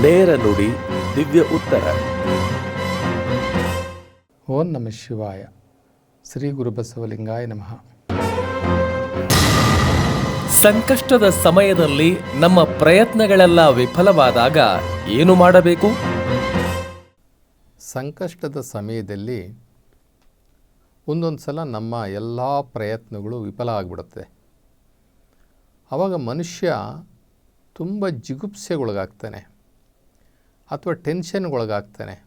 ನೇರ ನುಡಿ ದಿವ್ಯ ಉತ್ತರ. ಓಂ ನಮ ಶಿವಾಯ. ಶ್ರೀ ಗುರುಬಸವಲಿಂಗಾಯ ನಮಃ. ಸಂಕಷ್ಟದ ಸಮಯದಲ್ಲಿ ನಮ್ಮ ಪ್ರಯತ್ನಗಳೆಲ್ಲ ವಿಫಲವಾದಾಗ ಏನು ಮಾಡಬೇಕು? ಸಂಕಷ್ಟದ ಸಮಯದಲ್ಲಿ ಒಂದೊಂದು ಸಲ ನಮ್ಮ ಎಲ್ಲ ಪ್ರಯತ್ನಗಳು ವಿಫಲ ಆಗಿಬಿಡುತ್ತೆ. ಆವಾಗ ಮನುಷ್ಯ ತುಂಬ ಜಿಗುಪ್ಸೆಗೊಳಗಾಗ್ತಾನೆ. ಅಥವಾ ಟೆನ್ಷನ್ಗೊಳಗಾಗ್ತಾನೆ.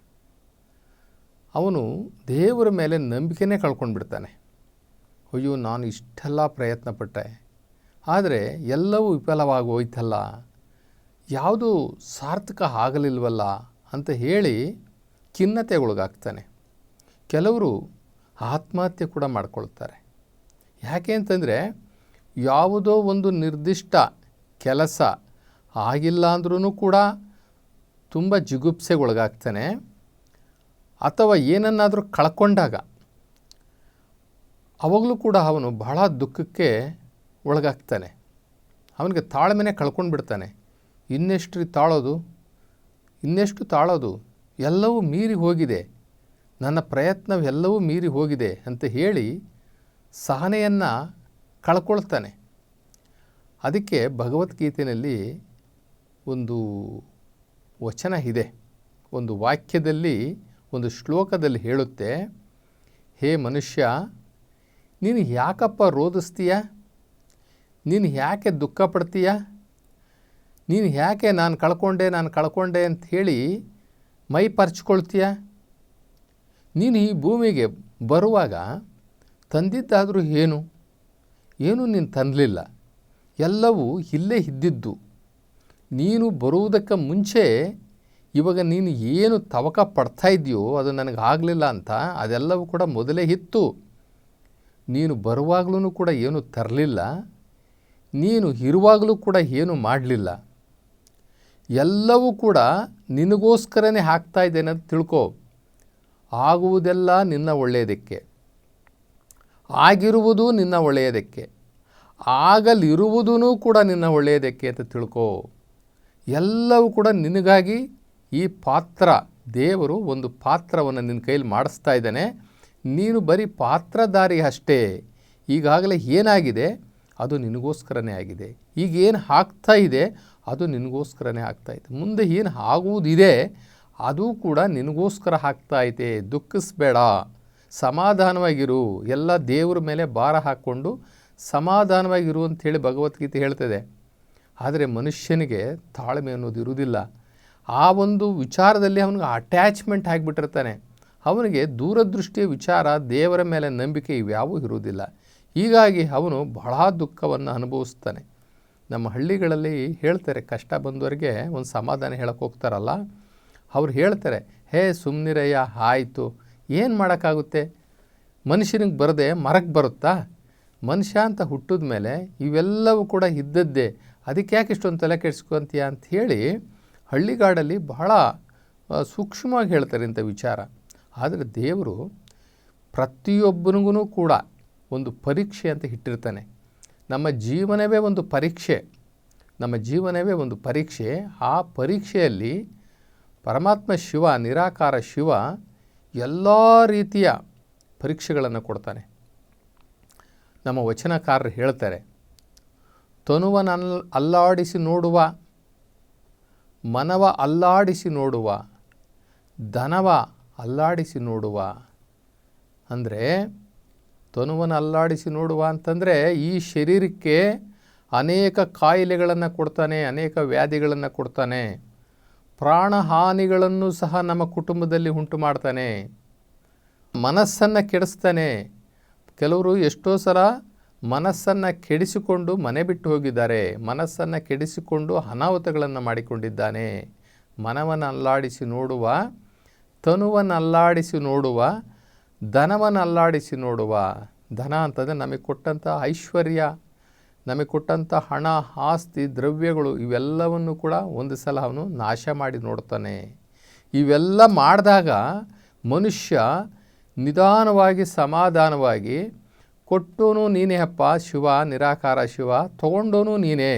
ಅವನು ದೇವರ ಮೇಲೆ ನಂಬಿಕೆನೇ ಕಳ್ಕೊಂಡ್ಬಿಡ್ತಾನೆ. ಅಯ್ಯೋ, ನಾನು ಇಷ್ಟೆಲ್ಲ ಪ್ರಯತ್ನ ಪಟ್ಟೆ ಆದರೆ ಎಲ್ಲವೂ ವಿಫಲವಾಗಿ ಹೋಯ್ತಲ್ಲ. ಯಾವುದೂ ಸಾರ್ಥಕ ಆಗಲಿಲ್ವಲ್ಲ ಅಂತ ಹೇಳಿ ಖಿನ್ನತೆಗೊಳಗಾಗ್ತಾನೆ. ಕೆಲವರು ಆತ್ಮಹತ್ಯೆ ಕೂಡ ಮಾಡ್ಕೊಳ್ತಾರೆ. ಯಾಕೆ ಅಂತಂದರೆ ಯಾವುದೋ ಒಂದು ನಿರ್ದಿಷ್ಟ ಕೆಲಸ ಆಗಿಲ್ಲ ಅಂದ್ರೂ ಕೂಡ ತುಂಬ ಜಿಗುಪ್ಸೆಗೊಳಗಾಗ್ತಾನೆ. ಅಥವಾ ಏನನ್ನಾದರೂ ಕಳ್ಕೊಂಡಾಗ ಅವಾಗಲೂ ಕೂಡ ಅವನು ಬಹಳ ದುಃಖಕ್ಕೆ ಒಳಗಾಗ್ತಾನೆ. ಅವನಿಗೆ ತಾಳ್ಮೆನೆ ಕಳ್ಕೊಂಡು ಬಿಡ್ತಾನೆ. ಇನ್ನೆಷ್ಟು ತಾಳೋದು? ಇನ್ನೆಷ್ಟು ತಾಳೋದು? ಎಲ್ಲವೂ ಮೀರಿ ಹೋಗಿದೆ. ನನ್ನ ಪ್ರಯತ್ನವೆಲ್ಲವೂ ಮೀರಿ ಹೋಗಿದೆ ಅಂತ ಹೇಳಿ ಸಹನೆಯನ್ನು ಕಳ್ಕೊಳ್ತಾನೆ. ಅದಕ್ಕೆ ಭಗವದ್ಗೀತೆಯಲ್ಲಿ ಒಂದು ವಚನ ಇದೆ. ಒಂದು ವಾಕ್ಯದಲ್ಲಿ, ಒಂದು ಶ್ಲೋಕದಲ್ಲಿ ಹೇಳುತ್ತೆ, ಹೇ ಮನುಷ್ಯ, ನೀನು ಯಾಕಪ್ಪ ರೋಧಿಸ್ತೀಯ? ನೀನು ಯಾಕೆ ದುಃಖ ಪಡ್ತೀಯ ನೀನು ಯಾಕೆ ನಾನು ಕಳ್ಕೊಂಡೆ ನಾನು ಕಳ್ಕೊಂಡೆ ಅಂತ ಹೇಳಿ ಮೈ ಪರ್ಚ್ಕೊಳ್ತೀಯ ನೀನು ಈ ಭೂಮಿಗೆ ಬರುವಾಗ ತಂದಿದ್ದಾದರೂ ಏನು? ಏನೂ ನೀನು ತಂದಲಿಲ್ಲ? ಎಲ್ಲವೂ ಇಲ್ಲೇ ಇದ್ದಿದ್ದು. ನೀನು ಬರುವುದಕ್ಕೆ ಮುಂಚೆ ಇವಾಗ ನೀನು ಏನು ತವಕ ಪಡ್ತಾ ಇದೆಯೋ ಅದು ನನಗೆ ಆಗಲಿಲ್ಲ ಅಂತ ಅದೆಲ್ಲವೂ ಕೂಡ ಮೊದಲೇ ಇತ್ತು. ನೀನು ಬರುವಾಗಲೂ ಕೂಡ ಏನು ತರಲಿಲ್ಲ. ನೀನು ಇರುವಾಗಲೂ ಕೂಡ ಏನು ಮಾಡಲಿಲ್ಲ. ಎಲ್ಲವೂ ಕೂಡ ನಿನಗೋಸ್ಕರನೇ ಹಾಕ್ತಾ ಇದೆ ಅಂತ ತಿಳ್ಕೊ. ಆಗುವುದೆಲ್ಲ ನಿನ್ನ ಒಳ್ಳೆಯದಕ್ಕೆ. ಆಗಿರುವುದು ನಿನ್ನ ಒಳ್ಳೆಯದಕ್ಕೆ. ಆಗಲಿರುವುದೂ ಕೂಡ ನಿನ್ನ ಒಳ್ಳೆಯದಕ್ಕೆ ಅಂತ ತಿಳ್ಕೊ. ಎಲ್ಲವೂ ಕೂಡ ನಿನಗಾಗಿ ಈ ಪಾತ್ರ, ದೇವರು ಒಂದು ಪಾತ್ರವನ್ನು ನಿನ್ನ ಕೈಲಿ ಮಾಡಿಸ್ತಾ ಇದ್ದಾನೆ. ನೀನು ಬರೀ ಪಾತ್ರಧಾರಿ ಅಷ್ಟೇ. ಈಗಾಗಲೇ ಏನಾಗಿದೆ? ಅದು ನಿನಗೋಸ್ಕರನೇ ಆಗಿದೆ. ಈಗ ಏನು ಆಗ್ತಾ ಇದೆ? ಅದು ನಿನಗೋಸ್ಕರನೇ ಆಗ್ತಾ ಇದೆ. ಮುಂದೆ ಏನು ಆಗುವುದಿದೆ? ಅದು ಕೂಡ ನಿನಗೋಸ್ಕರ ಆಗ್ತಾ ಐತೆ ದುಃಖಿಸ್ಬೇಡ. ಸಮಾಧಾನವಾಗಿರು. ಎಲ್ಲ ದೇವರ ಮೇಲೆ ಭಾರ ಹಾಕ್ಕೊಂಡು ಸಮಾಧಾನವಾಗಿರು ಅಂಥೇಳಿ ಭಗವದ್ಗೀತೆ ಹೇಳ್ತದೆ. ಆದರೆ ಮನುಷ್ಯನಿಗೆ ತಾಳ್ಮೆ ಅನ್ನೋದು ಇರುವುದಿಲ್ಲ. ಆ ಒಂದು ವಿಚಾರದಲ್ಲಿ ಅವನಿಗೆ ಅಟ್ಯಾಚ್ಮೆಂಟ್ ಆಗಿಬಿಟ್ಟಿರ್ತಾನೆ. ಅವನಿಗೆ ದೂರದೃಷ್ಟಿಯ ವಿಚಾರ, ದೇವರ ಮೇಲೆ ನಂಬಿಕೆ ಇವ್ಯಾವೂ ಇರುವುದಿಲ್ಲ. ಹೀಗಾಗಿ ಅವನು ಬಹಳ ದುಃಖವನ್ನು ಅನುಭವಿಸ್ತಾನೆ. ನಮ್ಮ ಹಳ್ಳಿಗಳಲ್ಲಿ ಹೇಳ್ತಾರೆ, ಕಷ್ಟ ಬಂದವರಿಗೆ ಒಂದು ಸಮಾಧಾನ ಹೇಳಕ್ಕೆ ಹೋಗ್ತಾರಲ್ಲ? ಅವ್ರು ಹೇಳ್ತಾರೆ, ಹೇ ಸುಮ್ಮನಿರಯ್ಯ ಆಯಿತು. ಏನು ಮಾಡೋಕ್ಕಾಗುತ್ತೆ? ಮನುಷ್ಯನಿಗೆ ಬರದೆ ಮರಕ್ಕೆ ಬರುತ್ತಾ? ಮನುಷ್ಯ ಅಂತ ಹುಟ್ಟಿದ ಮೇಲೆ ಇವೆಲ್ಲವೂ ಕೂಡ ಇದ್ದದ್ದೇ. ಅದಕ್ಕೆ ಯಾಕೆ ಇಷ್ಟೊಂದು ತಲೆ ಕೆಡಿಸ್ಕೊಂತೀಯ ಅಂತ ಹೇಳಿ ಹಳ್ಳಿಗಾಡಲ್ಲಿ ಬಹಳ ಸೂಕ್ಷ್ಮವಾಗಿ ಹೇಳ್ತಾರೆ ಇಂಥ ವಿಚಾರ. ಆದರೆ ದೇವರು ಪ್ರತಿಯೊಬ್ಬನಿಗೂ ಕೂಡ ಒಂದು ಪರೀಕ್ಷೆ ಅಂತ ಇಟ್ಟಿರ್ತಾನೆ. ನಮ್ಮ ಜೀವನವೇ ಒಂದು ಪರೀಕ್ಷೆ. ನಮ್ಮ ಜೀವನವೇ ಒಂದು ಪರೀಕ್ಷೆ. ಆ ಪರೀಕ್ಷೆಯಲ್ಲಿ ಪರಮಾತ್ಮ ಶಿವ, ನಿರಾಕಾರ ಶಿವ ಎಲ್ಲ ರೀತಿಯ ಪರೀಕ್ಷೆಗಳನ್ನು ಕೊಡ್ತಾನೆ. ನಮ್ಮ ವಚನಕಾರರು ಹೇಳ್ತಾರೆ ತನುವನಲ್ ಅಲ್ಲಾಡಿಸಿ ನೋಡುವ, ಮನವ ಅಲ್ಲಾಡಿಸಿ ನೋಡುವ, ಧನವ ಅಲ್ಲಾಡಿಸಿ ನೋಡುವ. ಅಂದರೆ ತನುವನ್ನು ಅಲ್ಲಾಡಿಸಿ ನೋಡುವ ಅಂತಂದರೆ ಈ ಶರೀರಕ್ಕೆ ಅನೇಕ ಕಾಯಿಲೆಗಳನ್ನು ಕೊಡ್ತಾನೆ, ಅನೇಕ ವ್ಯಾಧಿಗಳನ್ನು ಕೊಡ್ತಾನೆ. ಪ್ರಾಣಹಾನಿಗಳನ್ನು ಸಹ ನಮ್ಮ ಕುಟುಂಬದಲ್ಲಿ ಉಂಟು ಮಾಡ್ತಾನೆ. ಮನಸ್ಸನ್ನು ಕೆಡಿಸ್ತಾನೆ. ಕೆಲವರು ಎಷ್ಟೋ ಸಲ ಮನಸ್ಸನ್ನು ಕೆಡಿಸಿಕೊಂಡು ಮನೆ ಬಿಟ್ಟು ಹೋಗಿದ್ದಾರೆ. ಮನಸ್ಸನ್ನು ಕೆಡಿಸಿಕೊಂಡು ಅನಾಹುತಗಳನ್ನು ಮಾಡಿಕೊಂಡಿದ್ದಾನೆ. ಮನವನ್ನು ಅಲ್ಲಾಡಿಸಿ ನೋಡುವ ತನುವನ್ನು ಅಲ್ಲಾಡಿಸಿ ನೋಡುವ ಧನವನ್ನು ಅಲ್ಲಾಡಿಸಿ ನೋಡುವ. ಧನ ಅಂತಂದರೆ ನಮಗೆ ಕೊಟ್ಟಂಥ ಐಶ್ವರ್ಯ, ನಮಗೆ ಕೊಟ್ಟಂಥ ಹಣ, ಆಸ್ತಿ, ದ್ರವ್ಯಗಳು ಇವೆಲ್ಲವನ್ನು ಕೂಡ ಒಂದು ಸಲ ಅವನು ನಾಶ ಮಾಡಿ ನೋಡ್ತಾನೆ. ಇವೆಲ್ಲ ಮಾಡಿದಾಗ ಮನುಷ್ಯ ನಿಧಾನವಾಗಿ ಸಮಾಧಾನವಾಗಿ ಕೊಟ್ಟೋನು ನೀನೇ ಅಪ್ಪ ಶಿವ, ನಿರಾಕಾರ ಶಿವ, ತಗೊಂಡೋನು ನೀನೇ.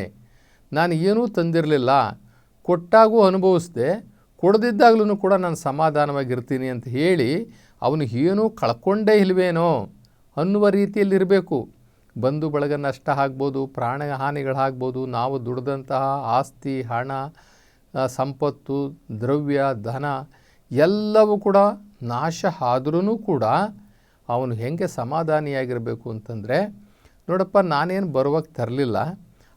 ನಾನು ಏನೂ ತಂದಿರಲಿಲ್ಲ. ಕೊಟ್ಟಾಗೂ ಅನುಭವಿಸ್ದೆ. ಕೊಡದಿದ್ದಾಗಲೂ ಕೂಡ ನಾನು ಸಮಾಧಾನವಾಗಿರ್ತೀನಿ ಅಂತ ಹೇಳಿ ಅವನು ಏನೂ ಕಳ್ಕೊಂಡೇ ಇಲ್ವೇನೋ ಅನ್ನುವ ರೀತಿಯಲ್ಲಿರಬೇಕು. ಬಂಧು ಬಳಗ ನಷ್ಟ ಆಗ್ಬೋದು ಪ್ರಾಣ ಹಾನಿಗಳಾಗ್ಬೋದು ನಾವು ದುಡ್ದಂತಹ ಆಸ್ತಿ, ಹಣ ಸಂಪತ್ತು, ದ್ರವ್ಯ, ಧನ ಎಲ್ಲವೂ ಕೂಡ ನಾಶ ಆದ್ರೂ ಕೂಡ ಅವನು ಹೆಂಗೆ ಸಮಾಧಾನಿಯಾಗಿರಬೇಕು ಅಂತಂದರೆ, ನೋಡಪ್ಪ, ನಾನೇನು ಬರುವಾಗ ತರಲಿಲ್ಲ.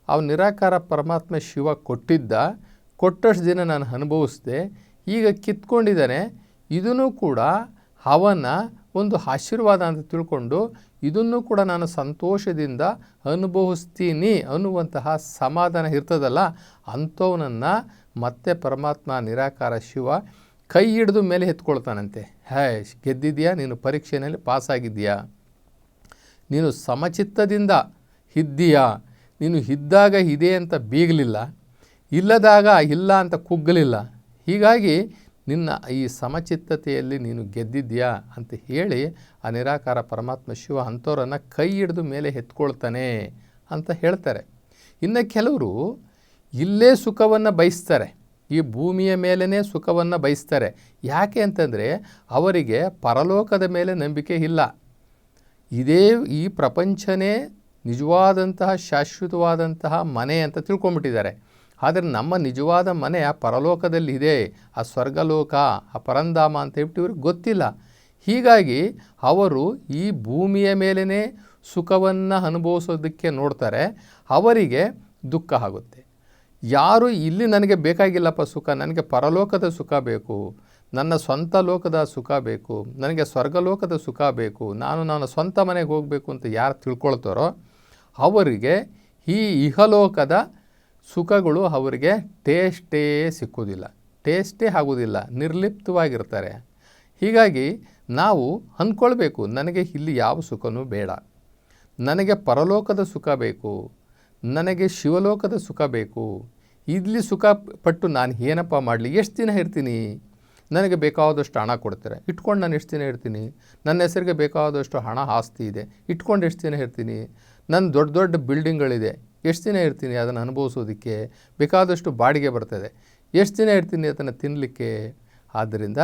ಅವನು ನಿರಾಕಾರ ಪರಮಾತ್ಮ ಶಿವ ಕೊಟ್ಟಿದ್ದ, ಕೊಟ್ಟಷ್ಟು ದಿನ ನಾನು ಅನುಭವಿಸಿದೆ, ಈಗ ಕಿತ್ಕೊಂಡಿದ್ದಾನೆ. ಇದನ್ನು ಕೂಡ ಅವನ ಒಂದು ಆಶೀರ್ವಾದ ಅಂತ ತಿಳ್ಕೊಂಡು, ಇದನ್ನು ಕೂಡ ನಾನು ಸಂತೋಷದಿಂದ ಅನುಭವಿಸ್ತೀನಿ ಅನ್ನುವಂತಹ ಸಮಾಧಾನ ಇರ್ತದಲ್ಲ, ಅಂಥವನನ್ನು ಮತ್ತೆ ಪರಮಾತ್ಮ ನಿರಾಕಾರ ಶಿವ ಕೈ ಹಿಡಿದು ಮೇಲೆ ಎತ್ಕೊಳ್ತಾನಂತೆ. ಹೇ ಗೆದ್ದಿದೆಯಾ ನೀನು ಪರೀಕ್ಷೆಯಲ್ಲಿ ಪಾಸಾಗಿದ್ದೀಯಾ? ನೀನು ಸಮಚಿತ್ತದಿಂದ ಇದ್ದೀಯಾ ನೀನು ಇದ್ದಾಗ ಇದೆ ಅಂತ ಬೀಗಲಿಲ್ಲ, ಇಲ್ಲದಾಗ ಇಲ್ಲ ಅಂತ ಕುಗ್ಗಲಿಲ್ಲ ಹೀಗಾಗಿ ನಿನ್ನ ಈ ಸಮಚಿತ್ತತೆಯಲ್ಲಿ ನೀನು ಗೆದ್ದಿದ್ಯಾ ಅಂತ ಹೇಳಿ ಆ ನಿರಾಕಾರ ಪರಮಾತ್ಮ ಶಿವ ಅಂಥವ್ರನ್ನು ಕೈ ಹಿಡಿದು ಮೇಲೆ ಎತ್ಕೊಳ್ತಾನೆ ಅಂತ ಹೇಳ್ತಾರೆ. ಇನ್ನು ಕೆಲವರು ಇಲ್ಲೇ ಸುಖವನ್ನು ಬಯಸ್ತಾರೆ. ಈ ಭೂಮಿಯ ಮೇಲೆಯೇ ಸುಖವನ್ನು ಬಯಸ್ತಾರೆ. ಯಾಕೆ ಅಂತಂದರೆ ಅವರಿಗೆ ಪರಲೋಕದ ಮೇಲೆ ನಂಬಿಕೆ ಇಲ್ಲ. ಇದೇ ಈ ಪ್ರಪಂಚನೇ ನಿಜವಾದಂತಹ ಶಾಶ್ವತವಾದಂತಹ ಮನೆ ಅಂತ ತಿಳ್ಕೊಂಬಿಟ್ಟಿದ್ದಾರೆ ಆದರೆ ನಮ್ಮ ನಿಜವಾದ ಮನೆ ಆ ಪರಲೋಕದಲ್ಲಿ ಇದೆ. ಆ ಸ್ವರ್ಗಲೋಕ, ಆ ಪರಂಧಾಮ ಅಂತ ಹೇಳ್ಬಿಟ್ಟು ಇವ್ರಿಗೆ ಗೊತ್ತಿಲ್ಲ. ಹೀಗಾಗಿ ಅವರು ಈ ಭೂಮಿಯ ಮೇಲೆಯೇ ಸುಖವನ್ನು ಅನುಭವಿಸೋದಕ್ಕೆ ನೋಡ್ತಾರೆ. ಅವರಿಗೆ ದುಃಖ ಆಗುತ್ತೆ. ಯಾರು ಇಲ್ಲಿ ನನಗೆ ಬೇಕಾಗಿಲ್ಲಪ್ಪ ಸುಖ, ನನಗೆ ಪರಲೋಕದ ಸುಖ ಬೇಕು, ನನ್ನ ಸ್ವಂತ ಲೋಕದ ಸುಖ ಬೇಕು, ನನಗೆ ಸ್ವರ್ಗಲೋಕದ ಸುಖ ಬೇಕು, ನಾನು ನನ್ನ ಸ್ವಂತ ಮನೆಗೆ ಹೋಗಬೇಕು ಅಂತ ಯಾರು ತಿಳ್ಕೊಳ್ತಾರೋ ಅವರಿಗೆ ಈ ಇಹಲೋಕದ ಸುಖಗಳು ಅವರಿಗೆ ಟೇಸ್ಟೇ ಸಿಕ್ಕುವುದಿಲ್ಲ, ಟೇಸ್ಟೇ ಆಗೋದಿಲ್ಲ ನಿರ್ಲಿಪ್ತವಾಗಿರ್ತಾರೆ. ಹೀಗಾಗಿ ನಾವು ಅಂದ್ಕೊಳ್ಬೇಕು, ನನಗೆ ಇಲ್ಲಿ ಯಾವ ಸುಖನೂ ಬೇಡ, ನನಗೆ ಪರಲೋಕದ ಸುಖ ಬೇಕು ನನಗೆ ಶಿವಲೋಕದ ಸುಖ ಬೇಕು. ಇಲ್ಲಿ ಸುಖ ಪಟ್ಟು ನಾನು ಏನಪ್ಪ ಮಾಡಲಿ? ಎಷ್ಟು ದಿನ ಇರ್ತೀನಿ? ನನಗೆ ಬೇಕಾದಷ್ಟು ಹಣ ಕೊಡ್ತಾರೆ. ಇಟ್ಕೊಂಡು ನಾನು ಎಷ್ಟು ದಿನ ಇರ್ತೀನಿ? ನನ್ನ ಹೆಸರಿಗೆ ಬೇಕಾದಷ್ಟು ಹಣ ಆಸ್ತಿ ಇದೆ. ಇಟ್ಕೊಂಡು ಎಷ್ಟು ದಿನ ಇರ್ತೀನಿ? ನನ್ನ ದೊಡ್ಡ ದೊಡ್ಡ ಬಿಲ್ಡಿಂಗ್ಗಳಿದೆ. ಎಷ್ಟು ದಿನ ಇರ್ತೀನಿ ಅದನ್ನು ಅನುಭವಿಸೋದಕ್ಕೆ? ಬೇಕಾದಷ್ಟು ಬಾಡಿಗೆ ಬರ್ತದೆ. ಎಷ್ಟು ದಿನ ಇರ್ತೀನಿ ಅದನ್ನು ತಿನ್ನಲಿಕ್ಕೆ ಆದ್ದರಿಂದ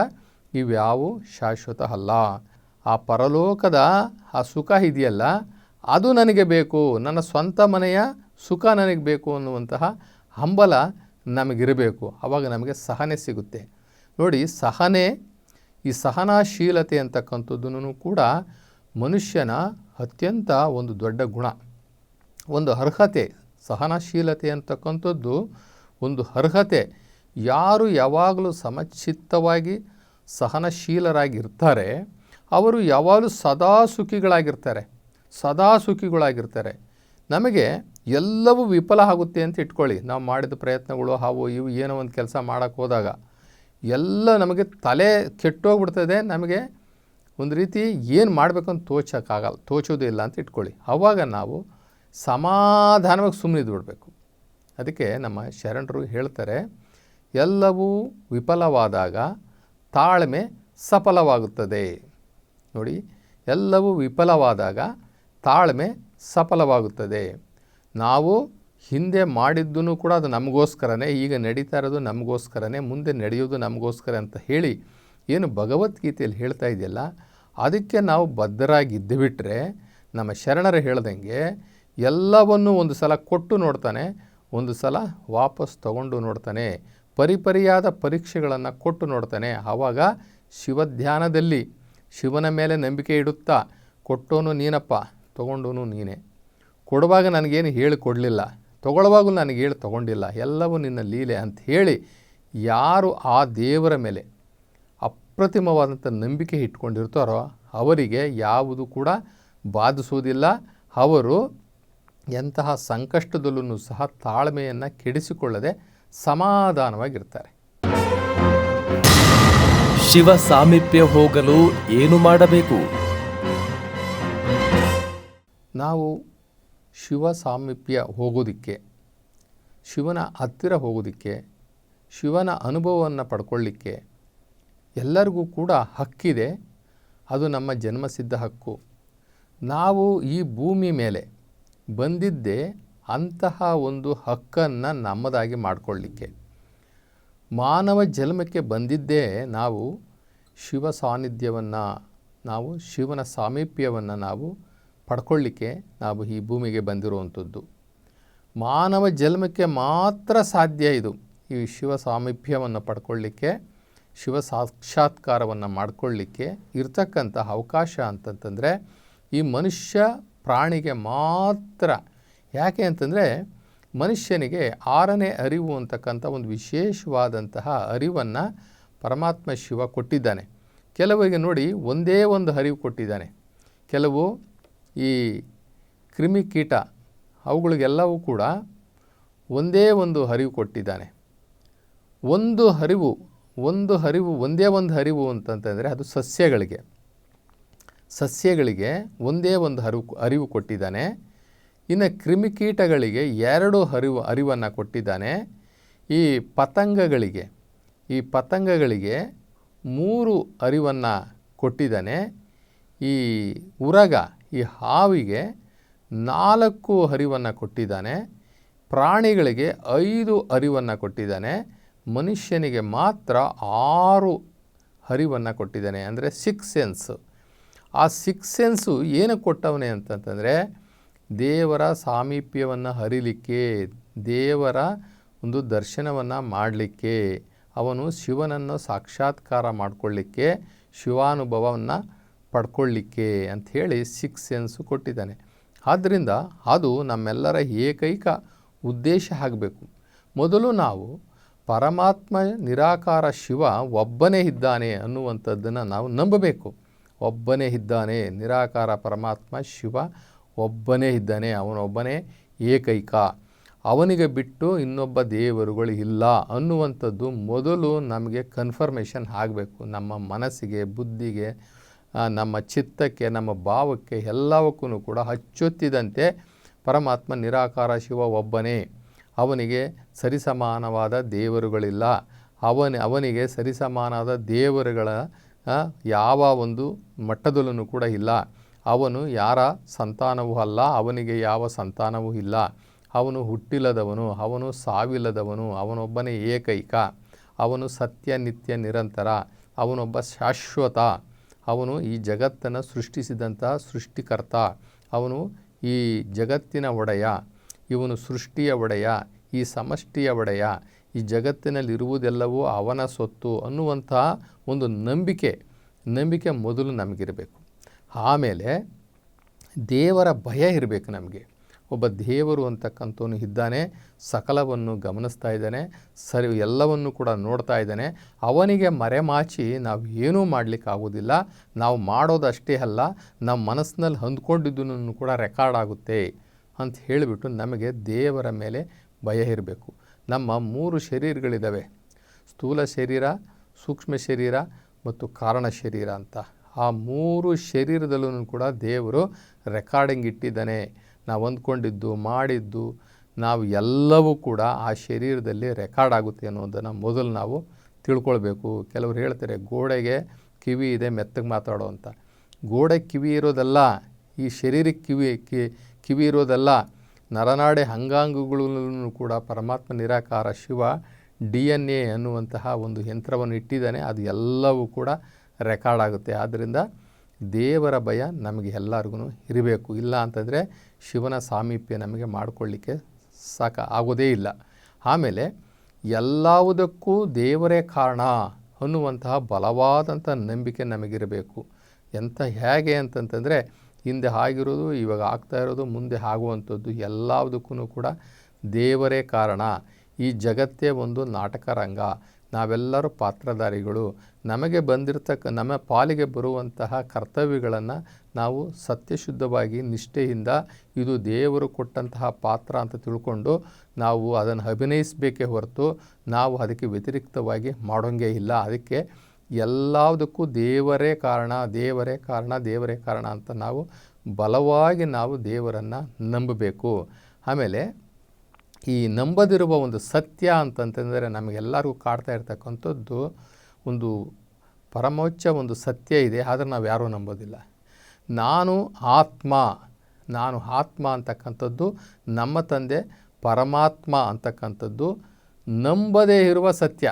ಇವ್ಯಾವು ಶಾಶ್ವತ ಅಲ್ಲ. ಆ ಪರಲೋಕದ ಆ ಸುಖ ಇದೆಯಲ್ಲ? ಅದು ನನಗೆ ಬೇಕು. ನನ್ನ ಸ್ವಂತ ಮನೆಯ ಸುಖ ನನಗೆ ಬೇಕು ಅನ್ನುವಂತಹ ಹಂಬಲ ನಮಗಿರಬೇಕು. ಆವಾಗ ನಮಗೆ ಸಹನೆ ಸಿಗುತ್ತೆ. ನೋಡಿ, ಸಹನೆ, ಈ ಸಹನಾಶೀಲತೆ ಅಂತಕ್ಕಂಥದ್ದನ್ನು ಕೂಡ ಮನುಷ್ಯನ ಅತ್ಯಂತ ಒಂದು ದೊಡ್ಡ ಗುಣ. ಒಂದು ಅರ್ಹತೆ, ಸಹನಶೀಲತೆ ಅಂತಕ್ಕಂಥದ್ದು ಒಂದು ಅರ್ಹತೆ. ಯಾರು ಯಾವಾಗಲೂ ಸಮಚಿತ್ತವಾಗಿ ಸಹನಶೀಲರಾಗಿರ್ತಾರೆ, ಅವರು ಯಾವಾಗಲೂ ಸದಾ ಸುಖಿಗಳಾಗಿರ್ತಾರೆ ಸದಾ ಸುಖಿಗಳಾಗಿರ್ತಾರೆ. ನಮಗೆ ಎಲ್ಲವೂ ವಿಫಲ ಆಗುತ್ತೆ ಅಂತ ಇಟ್ಕೊಳ್ಳಿ. ನಾವು ಮಾಡಿದ ಪ್ರಯತ್ನಗಳು ಹಾವು ಇವು ಏನೋ ಒಂದು ಕೆಲಸ ಮಾಡೋಕ್ಕೆ ಹೋದಾಗ ಎಲ್ಲ ನಮಗೆ ತಲೆ ಕೆಟ್ಟೋಗ್ಬಿಡ್ತದೆ. ನಮಗೆ ಒಂದು ರೀತಿ ಏನು ಮಾಡಬೇಕು ಅಂತ ತೋಚೋಕ್ಕಾಗಲ್ಲ, ತೋಚೋದೇ ಇಲ್ಲ ಅಂತ ಇಟ್ಕೊಳ್ಳಿ. ಆವಾಗ ನಾವು ಸಮಾಧಾನವಾಗಿ ಸುಮ್ಮನೆ ಬಿಡಬೇಕು ಅದಕ್ಕೆ ನಮ್ಮ ಶರಣರು ಹೇಳ್ತಾರೆ, ಎಲ್ಲವೂ ವಿಫಲವಾದಾಗ ತಾಳ್ಮೆ ಸಫಲವಾಗುತ್ತದೆ. ನೋಡಿ, ಎಲ್ಲವೂ ವಿಫಲವಾದಾಗ ತಾಳ್ಮೆ ಸಫಲವಾಗುತ್ತದೆ. ನಾವು ಹಿಂದೆ ಮಾಡಿದ್ದೂ ಕೂಡ ಅದು ನಮಗೋಸ್ಕರನೇ, ಈಗ ನಡೀತಾ ಇರೋದು ನಮಗೋಸ್ಕರನೇ, ಮುಂದೆ ನಡೆಯೋದು ನಮಗೋಸ್ಕರ ಅಂತ ಹೇಳಿ ಏನು ಭಗವದ್ಗೀತೆಯಲ್ಲಿ ಹೇಳ್ತಾ ಇದೆಯಲ್ಲ, ಅದಕ್ಕೆ ನಾವು ಬದ್ಧರಾಗಿದ್ದು ಬಿಟ್ಟರೆ ನಮ್ಮ ಶರಣರು ಹೇಳ್ದಂಗೆ ಎಲ್ಲವನ್ನು ಒಂದು ಸಲ ಕೊಟ್ಟು ನೋಡ್ತಾನೆ, ಒಂದು ಸಲ ವಾಪಸ್ ತಗೊಂಡು ನೋಡ್ತಾನೆ, ಪರಿಪರಿಯಾದ ಪರೀಕ್ಷೆಗಳನ್ನು ಕೊಟ್ಟು ನೋಡ್ತಾನೆ. ಆವಾಗ ಶಿವಧ್ಯಾನದಲ್ಲಿ ಶಿವನ ಮೇಲೆ ನಂಬಿಕೆ ಇಡುತ್ತಾ, ಕೊಟ್ಟೋನು ನೀನಪ್ಪ, ತಗೊಂಡೋನು ನೀನೇ. ಕೊಡುವಾಗ ನನಗೇನು ಹೇಳಿ ಕೊಡಲಿಲ್ಲ ತೊಗೊಳ್ಳುವಾಗಲೂ ನನಗೆ ಹೇಳಿ ತಗೊಂಡಿಲ್ಲ ಎಲ್ಲವೂ ನಿನ್ನ ಲೀಲೆ ಅಂತ ಹೇಳಿ ಯಾರು ಆ ದೇವರ ಮೇಲೆ ಅಪ್ರತಿಮವಾದಂಥ ನಂಬಿಕೆ ಇಟ್ಕೊಂಡಿರ್ತಾರೋ ಅವರಿಗೆ ಯಾವುದು ಕೂಡ ಬಾಧಿಸುವುದಿಲ್ಲ. ಅವರು ಎಂತಹ ಸಂಕಷ್ಟದಲ್ಲೂ ಸಹ ತಾಳ್ಮೆಯನ್ನು ಕೆಡಿಸಿಕೊಳ್ಳದೆ ಸಮಾಧಾನವಾಗಿರ್ತಾರೆ. ಶಿವ ಸಾಮೀಪ್ಯ ಹೋಗಲು ಏನು ಮಾಡಬೇಕು? ನಾವು ಶಿವ ಸಾಮೀಪ್ಯ ಹೋಗೋದಕ್ಕೆ, ಶಿವನ ಹತ್ತಿರ ಹೋಗೋದಕ್ಕೆ, ಶಿವನ ಅನುಭವವನ್ನು ಪಡ್ಕೊಳ್ಳಿಕ್ಕೆ ಎಲ್ಲರಿಗೂ ಕೂಡ ಹಕ್ಕಿದೆ. ಅದು ನಮ್ಮ ಜನ್ಮಸಿದ್ಧ ಹಕ್ಕು. ನಾವು ಈ ಭೂಮಿ ಮೇಲೆ ಬಂದಿದ್ದೇ ಅಂತಹ ಒಂದು ಹಕ್ಕನ್ನು ನಮ್ಮದಾಗಿ ಮಾಡಿಕೊಳ್ಳಿಕ್ಕೆ. ಮಾನವ ಜನ್ಮಕ್ಕೆ ಬಂದಿದ್ದೇ ನಾವು ಶಿವ ಸಾನ್ನಿಧ್ಯವನ್ನು ನಾವು ಶಿವನ ಸಾಮೀಪ್ಯವನ್ನು ನಾವು ಪಡ್ಕೊಳ್ಳಿಕ್ಕೆ ನಾವು ಈ ಭೂಮಿಗೆ ಬಂದಿರುವಂಥದ್ದು. ಮಾನವ ಜನ್ಮಕ್ಕೆ ಮಾತ್ರ ಸಾಧ್ಯ ಇದು. ಈ ಶಿವ ಸಾಮೀಪ್ಯವನ್ನು ಪಡ್ಕೊಳ್ಳಿಕ್ಕೆ ಶಿವ ಸಾಕ್ಷಾತ್ಕಾರವನ್ನು ಮಾಡಿಕೊಳ್ಳಿಕ್ಕೆ ಇರ್ತಕ್ಕಂಥ ಅವಕಾಶ ಅಂತಂತಂದರೆ, ಈ ಮನುಷ್ಯ ಪ್ರಾಣಿಗೆ ಮಾತ್ರ. ಯಾಕೆ ಅಂತಂದರೆ, ಮನುಷ್ಯನಿಗೆ ಆರನೇ ಅರಿವು ಅಂತಕ್ಕಂಥ ಒಂದು ವಿಶೇಷವಾದಂತಹ ಅರಿವನ್ನು ಪರಮಾತ್ಮ ಶಿವ ಕೊಟ್ಟಿದ್ದಾನೆ. ಕೆಲವರಿಗೆ ನೋಡಿ ಒಂದೇ ಒಂದು ಅರಿವು ಕೊಟ್ಟಿದ್ದಾನೆ. ಕೆಲವು ಈ ಕ್ರಿಮಿಕೀಟ ಅವುಗಳಿಗೆಲ್ಲವೂ ಕೂಡ ಒಂದೇ ಒಂದು ಹರಿವು ಕೊಟ್ಟಿದ್ದಾನೆ. ಒಂದು ಹರಿವು ಒಂದು ಹರಿವು, ಒಂದೇ ಒಂದು ಹರಿವು ಅಂತಂತಂದರೆ ಅದು ಸಸ್ಯಗಳಿಗೆ. ಸಸ್ಯಗಳಿಗೆ ಒಂದೇ ಒಂದು ಹರಿವು ಅರಿವು ಕೊಟ್ಟಿದ್ದಾನೆ. ಇನ್ನು ಕ್ರಿಮಿಕೀಟಗಳಿಗೆ ಎರಡು ಹರಿವು ಅರಿವನ್ನು ಕೊಟ್ಟಿದ್ದಾನೆ. ಈ ಪತಂಗಗಳಿಗೆ ಈ ಪತಂಗಗಳಿಗೆ ಮೂರು ಅರಿವನ್ನು ಕೊಟ್ಟಿದ್ದಾನೆ. ಈ ಉರಗ ಈ ಹಾವಿಗೆ ನಾಲ್ಕು ಹರಿವನ್ನು ಕೊಟ್ಟಿದ್ದಾನೆ, ಪ್ರಾಣಿಗಳಿಗೆ ಐದು ಅರಿವನ್ನು ಕೊಟ್ಟಿದ್ದಾನೆ, ಮನುಷ್ಯನಿಗೆ ಮಾತ್ರ ಆರು ಹರಿವನ್ನು ಕೊಟ್ಟಿದ್ದಾನೆ ಅಂದರೆ ಸಿಕ್ಸ್ ಸೆನ್ಸು ಆ ಸಿಕ್ಸ್ ಸೆನ್ಸು ಏನು ಕೊಟ್ಟವನೇ ಅಂತಂತಂದರೆ ದೇವರ ಸಾಮೀಪ್ಯವನ್ನು ಹರಿಲಿಕ್ಕೆ, ದೇವರ ಒಂದು ದರ್ಶನವನ್ನು ಮಾಡಲಿಕ್ಕೆ, ಅವನು ಶಿವನನ್ನು ಸಾಕ್ಷಾತ್ಕಾರ ಮಾಡಿಕೊಳ್ಳಿಕ್ಕೆ ಶಿವಾನುಭವವನ್ನು ಪಡ್ಕೊಳ್ಳಿಕ್ಕೆ ಅಂಥೇಳಿ ಸಿಕ್ಸ್ ಸೆನ್ಸು ಕೊಟ್ಟಿದ್ದಾನೆ. ಆದ್ದರಿಂದ ಅದು ನಮ್ಮೆಲ್ಲರ ಏಕೈಕ ಉದ್ದೇಶ ಆಗಬೇಕು. ಮೊದಲು ನಾವು ಪರಮಾತ್ಮ ನಿರಾಕಾರ ಶಿವ ಒಬ್ಬನೇ ಇದ್ದಾನೆ ಅನ್ನುವಂಥದ್ದನ್ನು ನಾವು ನಂಬಬೇಕು. ಒಬ್ಬನೇ ಇದ್ದಾನೆ, ನಿರಾಕಾರ ಪರಮಾತ್ಮ ಶಿವ ಒಬ್ಬನೇ ಇದ್ದಾನೆ, ಅವನೊಬ್ಬನೇ ಏಕೈಕ. ಅವನಿಗೆ ಬಿಟ್ಟು ಇನ್ನೊಬ್ಬ ದೇವರುಗಳು ಇಲ್ಲ ಅನ್ನುವಂಥದ್ದು ಮೊದಲು ನಮಗೆ ಕನ್ಫರ್ಮೇಷನ್ ಆಗಬೇಕು. ನಮ್ಮ ಮನಸ್ಸಿಗೆ, ಬುದ್ಧಿಗೆ ನಮ್ಮ ಚಿತ್ತಕ್ಕೆ, ನಮ್ಮ ಭಾವಕ್ಕೆ ಎಲ್ಲವಕ್ಕೂ ಕೂಡ ಅಚ್ಚೊತ್ತಿದಂತೆ ಪರಮಾತ್ಮ ನಿರಾಕಾರ ಶಿವ ಒಬ್ಬನೇ. ಅವನಿಗೆ ಸರಿಸಮಾನವಾದ ದೇವರುಗಳಿಲ್ಲ. ಅವನ, ಅವನಿಗೆ ಸರಿಸಮಾನವಾದ ದೇವರುಗಳ ಯಾವ ಒಂದು ಮಟ್ಟದಲ್ಲೂ ಕೂಡ ಇಲ್ಲ. ಅವನು ಯಾರ ಸಂತಾನವೂ ಅಲ್ಲ, ಅವನಿಗೆ ಯಾವ ಸಂತಾನವೂ ಇಲ್ಲ. ಅವನು ಹುಟ್ಟಿಲ್ಲದವನು ಅವನು ಸಾವಿಲ್ಲದವನು ಅವನೊಬ್ಬನೇ ಏಕೈಕ. ಅವನು ಸತ್ಯ, ನಿತ್ಯ, ನಿರಂತರ. ಅವನೊಬ್ಬ ಶಾಶ್ವತ. ಅವನು ಈ ಜಗತ್ತನ್ನು ಸೃಷ್ಟಿಸಿದಂತಹ ಸೃಷ್ಟಿಕರ್ತ. ಅವನು ಈ ಜಗತ್ತಿನ ಒಡೆಯ, ಇವನು ಸೃಷ್ಟಿಯ ಒಡೆಯ, ಈ ಸಮಷ್ಟಿಯ ಒಡೆಯ, ಈ ಜಗತ್ತಿನಲ್ಲಿರುವುದೆಲ್ಲವೂ ಅವನ ಸೊತ್ತು ಅನ್ನುವಂತಹ ಒಂದು ನಂಬಿಕೆ ನಂಬಿಕೆ ಮೊದಲು ನಮಗಿರಬೇಕು. ಆಮೇಲೆ ದೇವರ ಭಯ ಇರಬೇಕು ನಮಗೆ. ಒಬ್ಬ ದೇವರು ಅಂತಕ್ಕಂಥವನು ಇದ್ದಾನೆ, ಸಕಲವನ್ನು ಗಮನಿಸ್ತಾ ಇದ್ದಾನೆ, ಸರಿ ಎಲ್ಲವನ್ನು ಕೂಡ ನೋಡ್ತಾ ಇದ್ದಾನೆ. ಅವನಿಗೆ ಮರೆಮಾಚಿ ನಾವು ಏನೂ ಮಾಡಲಿಕ್ಕಾಗೋದಿಲ್ಲ ನಾವು ಮಾಡೋದಷ್ಟೇ ಅಲ್ಲ, ನಮ್ಮ ಮನಸ್ಸಿನಲ್ಲಿ ಹೊಂದ್ಕೊಂಡಿದ್ದನ್ನು ಕೂಡ ರೆಕಾರ್ಡ್ ಆಗುತ್ತೆ ಅಂತ ಹೇಳಿಬಿಟ್ಟು ನಮಗೆ ದೇವರ ಮೇಲೆ ಭಯ ಇರಬೇಕು. ನಮ್ಮ ಮೂರು ಶರೀರಗಳಿದ್ದಾವೆ, ಸ್ಥೂಲ ಶರೀರ, ಸೂಕ್ಷ್ಮ ಶರೀರ ಮತ್ತು ಕಾರಣ ಶರೀರ ಅಂತ. ಆ ಮೂರು ಶರೀರದಲ್ಲೂ ಕೂಡ ದೇವರು ರೆಕಾರ್ಡಿಂಗ್ ಇಟ್ಟಿದ್ದಾನೆ. ನಾವು ಅಂದ್ಕೊಂಡಿದ್ದು ಮಾಡಿದ್ದು, ನಾವು ಎಲ್ಲವೂ ಕೂಡ ಆ ಶರೀರದಲ್ಲಿ ರೆಕಾರ್ಡ್ ಆಗುತ್ತೆ ಅನ್ನೋದನ್ನು ಮೊದಲು ನಾವು ತಿಳ್ಕೊಳ್ಬೇಕು. ಕೆಲವರು ಹೇಳ್ತಾರೆ, ಗೋಡೆಗೆ ಕಿವಿ ಇದೆ, ಮೆತ್ತಗೆ ಮಾತಾಡೋ ಅಂತ. ಗೋಡೆ ಕಿವಿ ಇರೋದಲ್ಲ, ಈ ಶರೀರಕ್ಕೆ ಕಿವಿ, ಕಿ, ಕಿವಿ ಇರೋದಲ್ಲ, ನರನಾಡೆ ಅಂಗಾಂಗಗಳನ್ನು ಕೂಡ ಪರಮಾತ್ಮ ನಿರಾಕಾರ ಶಿವ ಡಿ ಎನ್ ಎ ಅನ್ನುವಂತಹ ಒಂದು ಯಂತ್ರವನ್ನು ಇಟ್ಟಿದ್ದಾನೆ. ಅದು ಎಲ್ಲವೂ ಕೂಡ ರೆಕಾರ್ಡ್ ಆಗುತ್ತೆ. ಆದ್ದರಿಂದ ದೇವರ ಭಯ ನಮಗೆ ಎಲ್ಲರಿಗೂ ಇರಬೇಕು. ಇಲ್ಲ ಅಂತಂದರೆ ಶಿವನ ಸಾಮೀಪ್ಯ ನಮಗೆ ಮಾಡಿಕೊಳ್ಳಿಕ್ಕೆ ಸಾಕ ಆಗೋದೇ ಇಲ್ಲ. ಆಮೇಲೆ ಎಲ್ಲವುದಕ್ಕೂ ದೇವರೇ ಕಾರಣ ಅನ್ನುವಂತಹ ಬಲವಾದಂಥ ನಂಬಿಕೆ ನಮಗಿರಬೇಕು. ಎಂಥ ಹೇಗೆ ಅಂತಂತಂದರೆ ಹಿಂದೆ ಆಗಿರೋದು, ಇವಾಗ ಆಗ್ತಾ ಇರೋದು, ಮುಂದೆ ಆಗುವಂಥದ್ದು ಎಲ್ಲದಕ್ಕೂ ಕೂಡ ದೇವರೇ ಕಾರಣ. ಈ ಜಗತ್ತೇ ಒಂದು ನಾಟಕ ರಂಗ ನಾವೆಲ್ಲರೂ ಪಾತ್ರಧಾರಿಗಳು. ನಮಗೆ ಬಂದಿರತಕ್ಕ, ನಮ್ಮ ಪಾಲಿಗೆ ಬರುವಂತಹ ಕರ್ತವ್ಯಗಳನ್ನು ನಾವು ಸತ್ಯಶುದ್ಧವಾಗಿ ನಿಷ್ಠೆಯಿಂದ ಇದು ದೇವರು ಕೊಟ್ಟಂತಹ ಪಾತ್ರ ಅಂತ ತಿಳ್ಕೊಂಡು ನಾವು ಅದನ್ನು ಅಭಿನಯಿಸಬೇಕೇ ಹೊರತು ನಾವು ಅದಕ್ಕೆ ವ್ಯತಿರಿಕ್ತವಾಗಿ ಮಾಡೋಂಗೇ ಇಲ್ಲ. ಅದಕ್ಕೆ ಎಲ್ಲದಕ್ಕೂ ದೇವರೇ ಕಾರಣ ದೇವರೇ ಕಾರಣ ದೇವರೇ ಕಾರಣ ಅಂತ ನಾವು ಬಲವಾಗಿ ನಾವು ದೇವರನ್ನು ನಂಬಬೇಕು. ಆಮೇಲೆ ಈ ನಂಬದಿರುವ ಒಂದು ಸತ್ಯ ಅಂತಂತಂದರೆ ನಮಗೆಲ್ಲರಿಗೂ ಕಾಡ್ತಾ ಇರ್ತಕ್ಕಂಥದ್ದು ಒಂದು ಪರಮೋಚ್ಚ ಒಂದು ಸತ್ಯ ಇದೆ, ಆದರೆ ನಾವು ಯಾರೂ ನಂಬೋದಿಲ್ಲ. ನಾನು ಆತ್ಮ ನಾನು ಆತ್ಮ ಅಂತಕ್ಕಂಥದ್ದು, ನಮ್ಮ ತಂದೆ ಪರಮಾತ್ಮ ಅಂತಕ್ಕಂಥದ್ದು ನಂಬದೇ ಇರುವ ಸತ್ಯ.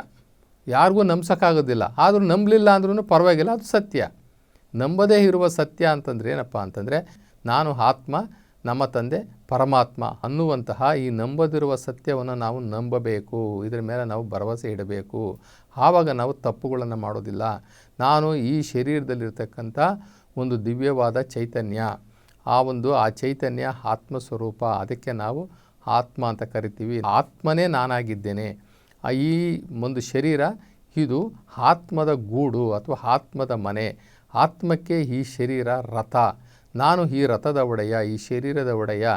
ಯಾರಿಗೂ ನಂಬ್ಸೋಕ್ಕಾಗೋದಿಲ್ಲ, ಆದರೂ ನಂಬಲಿಲ್ಲ ಅಂದ್ರೂ ಪರವಾಗಿಲ್ಲ, ಅದು ಸತ್ಯ. ನಂಬದೇ ಇರುವ ಸತ್ಯ ಅಂತಂದ್ರೆ ಏನಪ್ಪ ಅಂತಂದರೆ, ನಾನು ಆತ್ಮ ನಮ್ಮ ತಂದೆ ಪರಮಾತ್ಮ ಅನ್ನುವಂತಹ ಈ ನಂಬದಿರುವ ಸತ್ಯವನ್ನು ನಾವು ನಂಬಬೇಕು. ಇದರ ಮೇಲೆ ನಾವು ಭರವಸೆ ಇಡಬೇಕು. ಆವಾಗ ನಾವು ತಪ್ಪುಗಳನ್ನು ಮಾಡೋದಿಲ್ಲ. ನಾನು ಈ ಶರೀರದಲ್ಲಿರ್ತಕ್ಕಂಥ ಒಂದು ದಿವ್ಯವಾದ ಚೈತನ್ಯ. ಆ ಒಂದು, ಆ ಚೈತನ್ಯ ಆತ್ಮ ಸ್ವರೂಪ ಅದಕ್ಕೆ ನಾವು ಆತ್ಮ ಅಂತ ಕರಿತೀವಿ. ಆತ್ಮನೇ ನಾನಾಗಿದ್ದೇನೆ. ಈ ಒಂದು ಶರೀರ, ಇದು ಆತ್ಮದ ಗೂಡು ಅಥವಾ ಆತ್ಮದ ಮನೆ. ಆತ್ಮಕ್ಕೆ ಈ ಶರೀರ ರಥ. ನಾನು ಈ ರಥದ ಒಡೆಯ, ಈ ಶರೀರದ ಒಡೆಯ,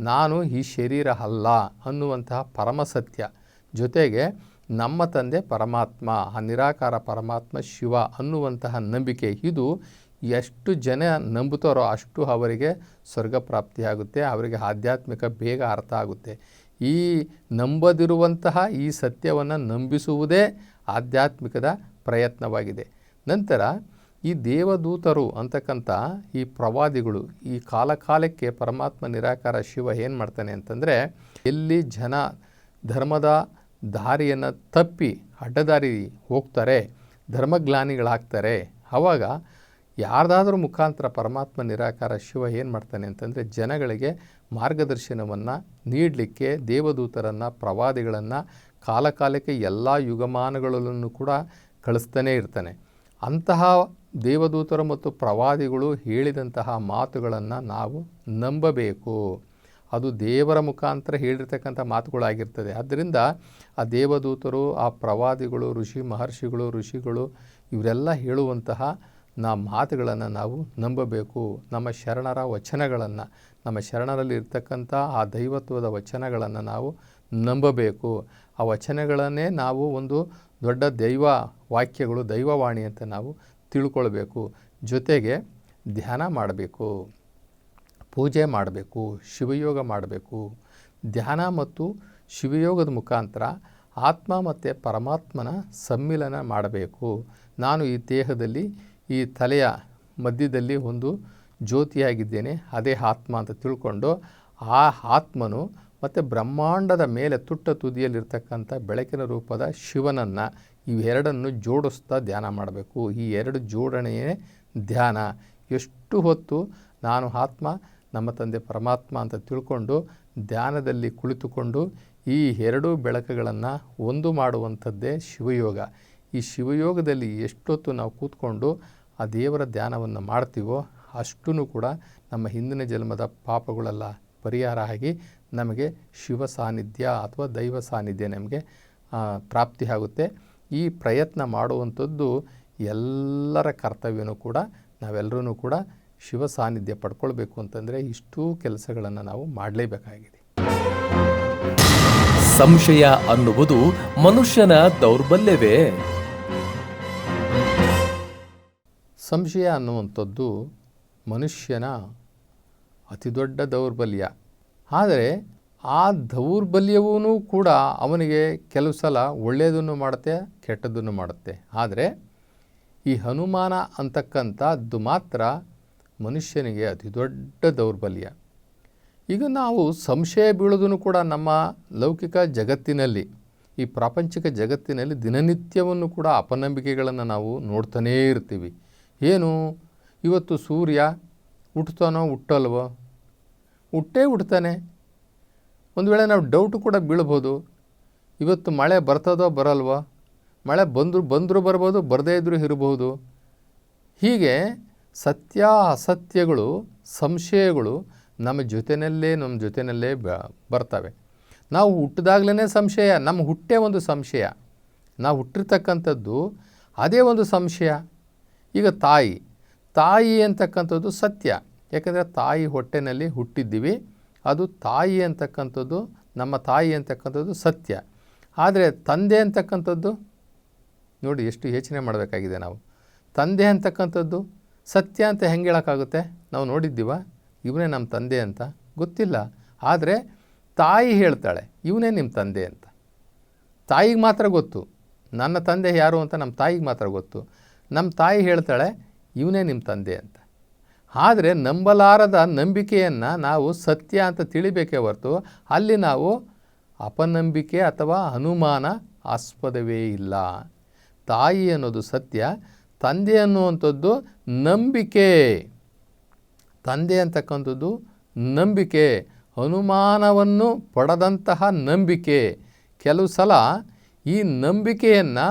ನಾನು ಈ ಶರೀರ ಅಲ್ಲ ಅನ್ನುವಂತಹ ಪರಮಸತ್ಯ. ಜೊತೆಗೆ ನಮ್ಮ ತಂದೆ ಪರಮಾತ್ಮ, ಆ ನಿರಾಕಾರ ಪರಮಾತ್ಮ ಶಿವ ಅನ್ನುವಂತಹ ನಂಬಿಕೆ, ಇದು ಎಷ್ಟು ಜನ ನಂಬುತ್ತಾರೋ ಅಷ್ಟು ಅವರಿಗೆ ಸ್ವರ್ಗ ಪ್ರಾಪ್ತಿಯಾಗುತ್ತೆ ಅವರಿಗೆ ಆಧ್ಯಾತ್ಮಿಕ ಬೇಗ ಅರ್ಥ ಆಗುತ್ತೆ. ಈ ನಂಬದಿರುವಂತಹ ಈ ಸತ್ಯವನ್ನು ನಂಬಿಸುವುದೇ ಆಧ್ಯಾತ್ಮಿಕದ ಪ್ರಯತ್ನವಾಗಿದೆ. ನಂತರ ಈ ದೇವದೂತರು ಅಂತಕ್ಕಂಥ ಈ ಪ್ರವಾದಿಗಳು ಈ ಕಾಲಕಾಲಕ್ಕೆ ಪರಮಾತ್ಮ ನಿರಾಕಾರ ಶಿವ ಏನು ಮಾಡ್ತಾನೆ ಅಂತಂದರೆ ಎಲ್ಲಿ ಜನ ಧರ್ಮದ ದಾರಿಯನ್ನು ತಪ್ಪಿ ಅಡ್ಡದಾರಿ ಹೋಗ್ತಾರೆ, ಧರ್ಮಗ್ಲಾನಿಗಳಾಗ್ತಾರೆ ಆವಾಗ ಯಾರ್ದಾದ್ರೂ ಮುಖಾಂತರ ಪರಮಾತ್ಮ ನಿರಾಕಾರ ಶಿವ ಏನು ಮಾಡ್ತಾನೆ ಅಂತಂದರೆ ಜನಗಳಿಗೆ ಮಾರ್ಗದರ್ಶನವನ್ನು ನೀಡಲಿಕ್ಕೆ ದೇವದೂತರನ್ನು, ಪ್ರವಾದಿಗಳನ್ನು ಕಾಲಕಾಲಕ್ಕೆ ಎಲ್ಲ ಯುಗಮಾನಗಳಲ್ಲೂ ಕೂಡ ಕಳಿಸ್ತಾನೇ ಇರ್ತಾನೆ. ಅಂತಹ ದೇವದೂತರು ಮತ್ತು ಪ್ರವಾದಿಗಳು ಹೇಳಿದಂತಹ ಮಾತುಗಳನ್ನು ನಾವು ನಂಬಬೇಕು. ಅದು ದೇವರ ಮುಖಾಂತರ ಹೇಳಿರ್ತಕ್ಕಂಥ ಮಾತುಗಳಾಗಿರ್ತದೆ. ಆದ್ದರಿಂದ ಆ ದೇವದೂತರು, ಆ ಪ್ರವಾದಿಗಳು, ಋಷಿ ಮಹರ್ಷಿಗಳು, ಋಷಿಗಳು ಇವರೆಲ್ಲ ಹೇಳುವಂತಹ ನಾ ಮಾತುಗಳನ್ನು ನಾವು ನಂಬಬೇಕು. ನಮ್ಮ ಶರಣರ ವಚನಗಳನ್ನು, ನಮ್ಮ ಶರಣರಲ್ಲಿ ಇರ್ತಕ್ಕಂಥ ಆ ದೈವತ್ವದ ವಚನಗಳನ್ನು ನಾವು ನಂಬಬೇಕು. ಆ ವಚನಗಳನ್ನೇ ನಾವು ಒಂದು ದೊಡ್ಡ ದೈವ ವಾಕ್ಯಗಳು, ದೈವವಾಣಿ ಅಂತ ನಾವು ತಿಳ್ಕೊಳ್ಬೇಕು. ಜೊತೆಗೆ ಧ್ಯಾನ ಮಾಡಬೇಕು. ಪೂಜೆ ಮಾಡಬೇಕು. ಶಿವಯೋಗ ಮಾಡಬೇಕು. ಧ್ಯಾನ ಮತ್ತು ಶಿವಯೋಗದ ಮುಖಾಂತರ ಆತ್ಮ ಮತ್ತು ಪರಮಾತ್ಮನ ಸಮ್ಮಿಲನ ಮಾಡಬೇಕು. ನಾನು ಈ ದೇಹದಲ್ಲಿ, ಈ ತಲೆಯ ಮಧ್ಯದಲ್ಲಿ ಒಂದು ಜ್ಯೋತಿಯಾಗಿದ್ದೇನೆ. ಅದೇ ಆತ್ಮ ಅಂತ ತಿಳ್ಕೊಂಡು ಆ ಆತ್ಮನು ಮತ್ತು ಬ್ರಹ್ಮಾಂಡದ ಮೇಲೆ ತುಟ್ಟ ತುದಿಯಲ್ಲಿರ್ತಕ್ಕಂಥ ಬೆಳಕಿನ ರೂಪದ ಶಿವನನ್ನು ಇವೆರಡನ್ನು ಜೋಡಿಸ್ತಾ ಧ್ಯಾನ ಮಾಡಬೇಕು. ಈ ಎರಡು ಜೋಡಣೆಯೇ ಧ್ಯಾನ. ಎಷ್ಟು ಹೊತ್ತು ನಾನು ಆತ್ಮ, ನಮ್ಮ ತಂದೆ ಪರಮಾತ್ಮ ಅಂತ ತಿಳ್ಕೊಂಡು ಧ್ಯಾನದಲ್ಲಿ ಕುಳಿತುಕೊಂಡು ಈ ಎರಡೂ ಬೆಳಕುಗಳನ್ನು ಒಂದು ಮಾಡುವಂಥದ್ದೇ ಶಿವಯೋಗ. ಈ ಶಿವಯೋಗದಲ್ಲಿ ಎಷ್ಟೊತ್ತು ನಾವು ಕೂತ್ಕೊಂಡು ಆ ದೇವರ ಧ್ಯಾನವನ್ನು ಮಾಡ್ತೀವೋ ಅಷ್ಟೂ ಕೂಡ ನಮ್ಮ ಹಿಂದಿನ ಜನ್ಮದ ಪಾಪಗಳೆಲ್ಲ. ಪರಿಹಾರ ಆಗಿ ನಮಗೆ ಶಿವ ಸಾನ್ನಿಧ್ಯ ಅಥವಾ ದೈವ ಸಾನ್ನಿಧ್ಯ ನಮಗೆ ಪ್ರಾಪ್ತಿ ಆಗುತ್ತೆ. ಈ ಪ್ರಯತ್ನ ಮಾಡುವಂಥದ್ದು ಎಲ್ಲರ ಕರ್ತವ್ಯನೂ ಕೂಡ ನಾವೆಲ್ಲರೂ ಕೂಡ ಶಿವ ಸಾನ್ನಿಧ್ಯ ಪಡ್ಕೊಳ್ಬೇಕು ಅಂತಂದರೆ ಇಷ್ಟೂ ಕೆಲಸಗಳನ್ನು ನಾವು ಮಾಡಲೇಬೇಕಾಗಿದೆ. ಸಂಶಯ ಅನ್ನುವುದು ಮನುಷ್ಯನ ದೌರ್ಬಲ್ಯವೇ? ಸಂಶಯ ಅನ್ನುವಂಥದ್ದು ಮನುಷ್ಯನ ಅತಿ ದೊಡ್ಡ ದೌರ್ಬಲ್ಯ. ಆದರೆ ಆ ದೌರ್ಬಲ್ಯವೂ ಕೂಡ ಅವನಿಗೆ ಕೆಲವು ಸಲ ಒಳ್ಳೆಯದನ್ನು ಮಾಡುತ್ತೆ, ಕೆಟ್ಟದ್ದನ್ನು ಮಾಡುತ್ತೆ. ಆದರೆ ಈ ಹನುಮಾನ ಅಂತಕ್ಕಂಥದ್ದು ಮಾತ್ರ ಮನುಷ್ಯನಿಗೆ ಅತಿ ದೊಡ್ಡ ದೌರ್ಬಲ್ಯ. ಈಗ ನಾವು ಸಂಶಯ ಬೀಳೋದನ್ನು ಕೂಡ ನಮ್ಮ ಲೌಕಿಕ ಜಗತ್ತಿನಲ್ಲಿ, ಈ ಪ್ರಾಪಂಚಿಕ ಜಗತ್ತಿನಲ್ಲಿ ದಿನನಿತ್ಯವನ್ನು ಕೂಡ ಅಪನಂಬಿಕೆಗಳನ್ನು ನಾವು ನೋಡ್ತಾನೇ ಇರ್ತೀವಿ. ಏನು? ಇವತ್ತು ಸೂರ್ಯ ಹುಟ್ತಾನೋ ಹುಟ್ಟಲ್ವೋ ಹುಟ್ಟೇ ಹುಟ್ತಾನೆ. ಒಂದು ವೇಳೆ ನಾವು ಡೌಟು ಕೂಡ ಬೀಳ್ಬೋದು ಇವತ್ತು ಮಳೆ ಬರ್ತದೋ ಬರಲ್ವೋ? ಮಳೆ ಬಂದರೂ ಬಂದರೂ ಬರ್ಬೋದು, ಬರದೇ ಇದ್ದರೂ ಇರಬಹುದು. ಹೀಗೆ ಸತ್ಯ, ಅಸತ್ಯಗಳು, ಸಂಶಯಗಳು ನಮ್ಮ ಜೊತೆಯಲ್ಲೇ ನಮ್ಮ ಜೊತೆಯಲ್ಲೇ ಬ, ಬರ್ತವೆ. ನಾವು ಹುಟ್ಟಿದಾಗಲೇ ಸಂಶಯ, ನಮ್ಮ ಹುಟ್ಟೇ ಒಂದು ಸಂಶಯ. ನಾವು ಹುಟ್ಟಿರ್ತಕ್ಕಂಥದ್ದು ಅದೇ ಒಂದು ಸಂಶಯ. ಈಗ ತಾಯಿ ತಾಯಿ ಅಂತಕ್ಕಂಥದ್ದು ಸತ್ಯ. ಯಾಕಂದರೆ ತಾಯಿ ಹೊಟ್ಟೆನಲ್ಲಿ ಹುಟ್ಟಿದ್ದೀವಿ. ಅದು ತಾಯಿ ಅಂತಕ್ಕಂಥದ್ದು, ನಮ್ಮ ತಾಯಿ ಅಂತಕ್ಕಂಥದ್ದು ಸತ್ಯ. ಆದರೆ ತಂದೆ ಅಂತಕ್ಕಂಥದ್ದು, ನೋಡಿ ಎಷ್ಟು ಯೋಚನೆ ಮಾಡಬೇಕಾಗಿದೆ ನಾವು. ತಂದೆ ಅಂತಕ್ಕಂಥದ್ದು ಸತ್ಯ ಅಂತ ಹೆಂಗೆ ಹೇಳೋಕ್ಕಾಗುತ್ತೆ? ನಾವು ನೋಡಿದ್ದೀವ, ಇವನೇ ನಮ್ಮ ತಂದೆ ಅಂತ. ಗೊತ್ತಿಲ್ಲ. ಆದರೆ ತಾಯಿ ಹೇಳ್ತಾಳೆ, ಇವನೇ ನಿಮ್ಮ ತಂದೆ ಅಂತ. ತಾಯಿಗೆ ಮಾತ್ರ ಗೊತ್ತು. ನನ್ನ ತಂದೆ ಯಾರು ಅಂತ ನಮ್ಮ ತಾಯಿಗೆ ಮಾತ್ರ ಗೊತ್ತು. ನಮ್ಮ ತಾಯಿ ಹೇಳ್ತಾಳೆ, ಇವನೇ ನಿಮ್ಮ ತಂದೆ ಅಂತ. ಆದರೆ ನಂಬಲಾರದ ನಂಬಿಕೆಯನ್ನು ನಾವು ಸತ್ಯ ಅಂತ ತಿಳಿಬೇಕೇ ಹೊರತು ಅಲ್ಲಿ ನಾವು ಅಪನಂಬಿಕೆ ಅಥವಾ ಅನುಮಾನ ಆಸ್ಪದವೇ ಇಲ್ಲ. ತಾಯಿ ಅನ್ನೋದು ಸತ್ಯ, ತಂದೆ ಅನ್ನುವಂಥದ್ದು ನಂಬಿಕೆ. ತಂದೆ ಅಂತಕ್ಕಂಥದ್ದು ನಂಬಿಕೆ, ಅನುಮಾನವನ್ನು ಪಡೆದಂತಹ ನಂಬಿಕೆ. ಕೆಲವು ಸಲ ಈ ನಂಬಿಕೆಯನ್ನು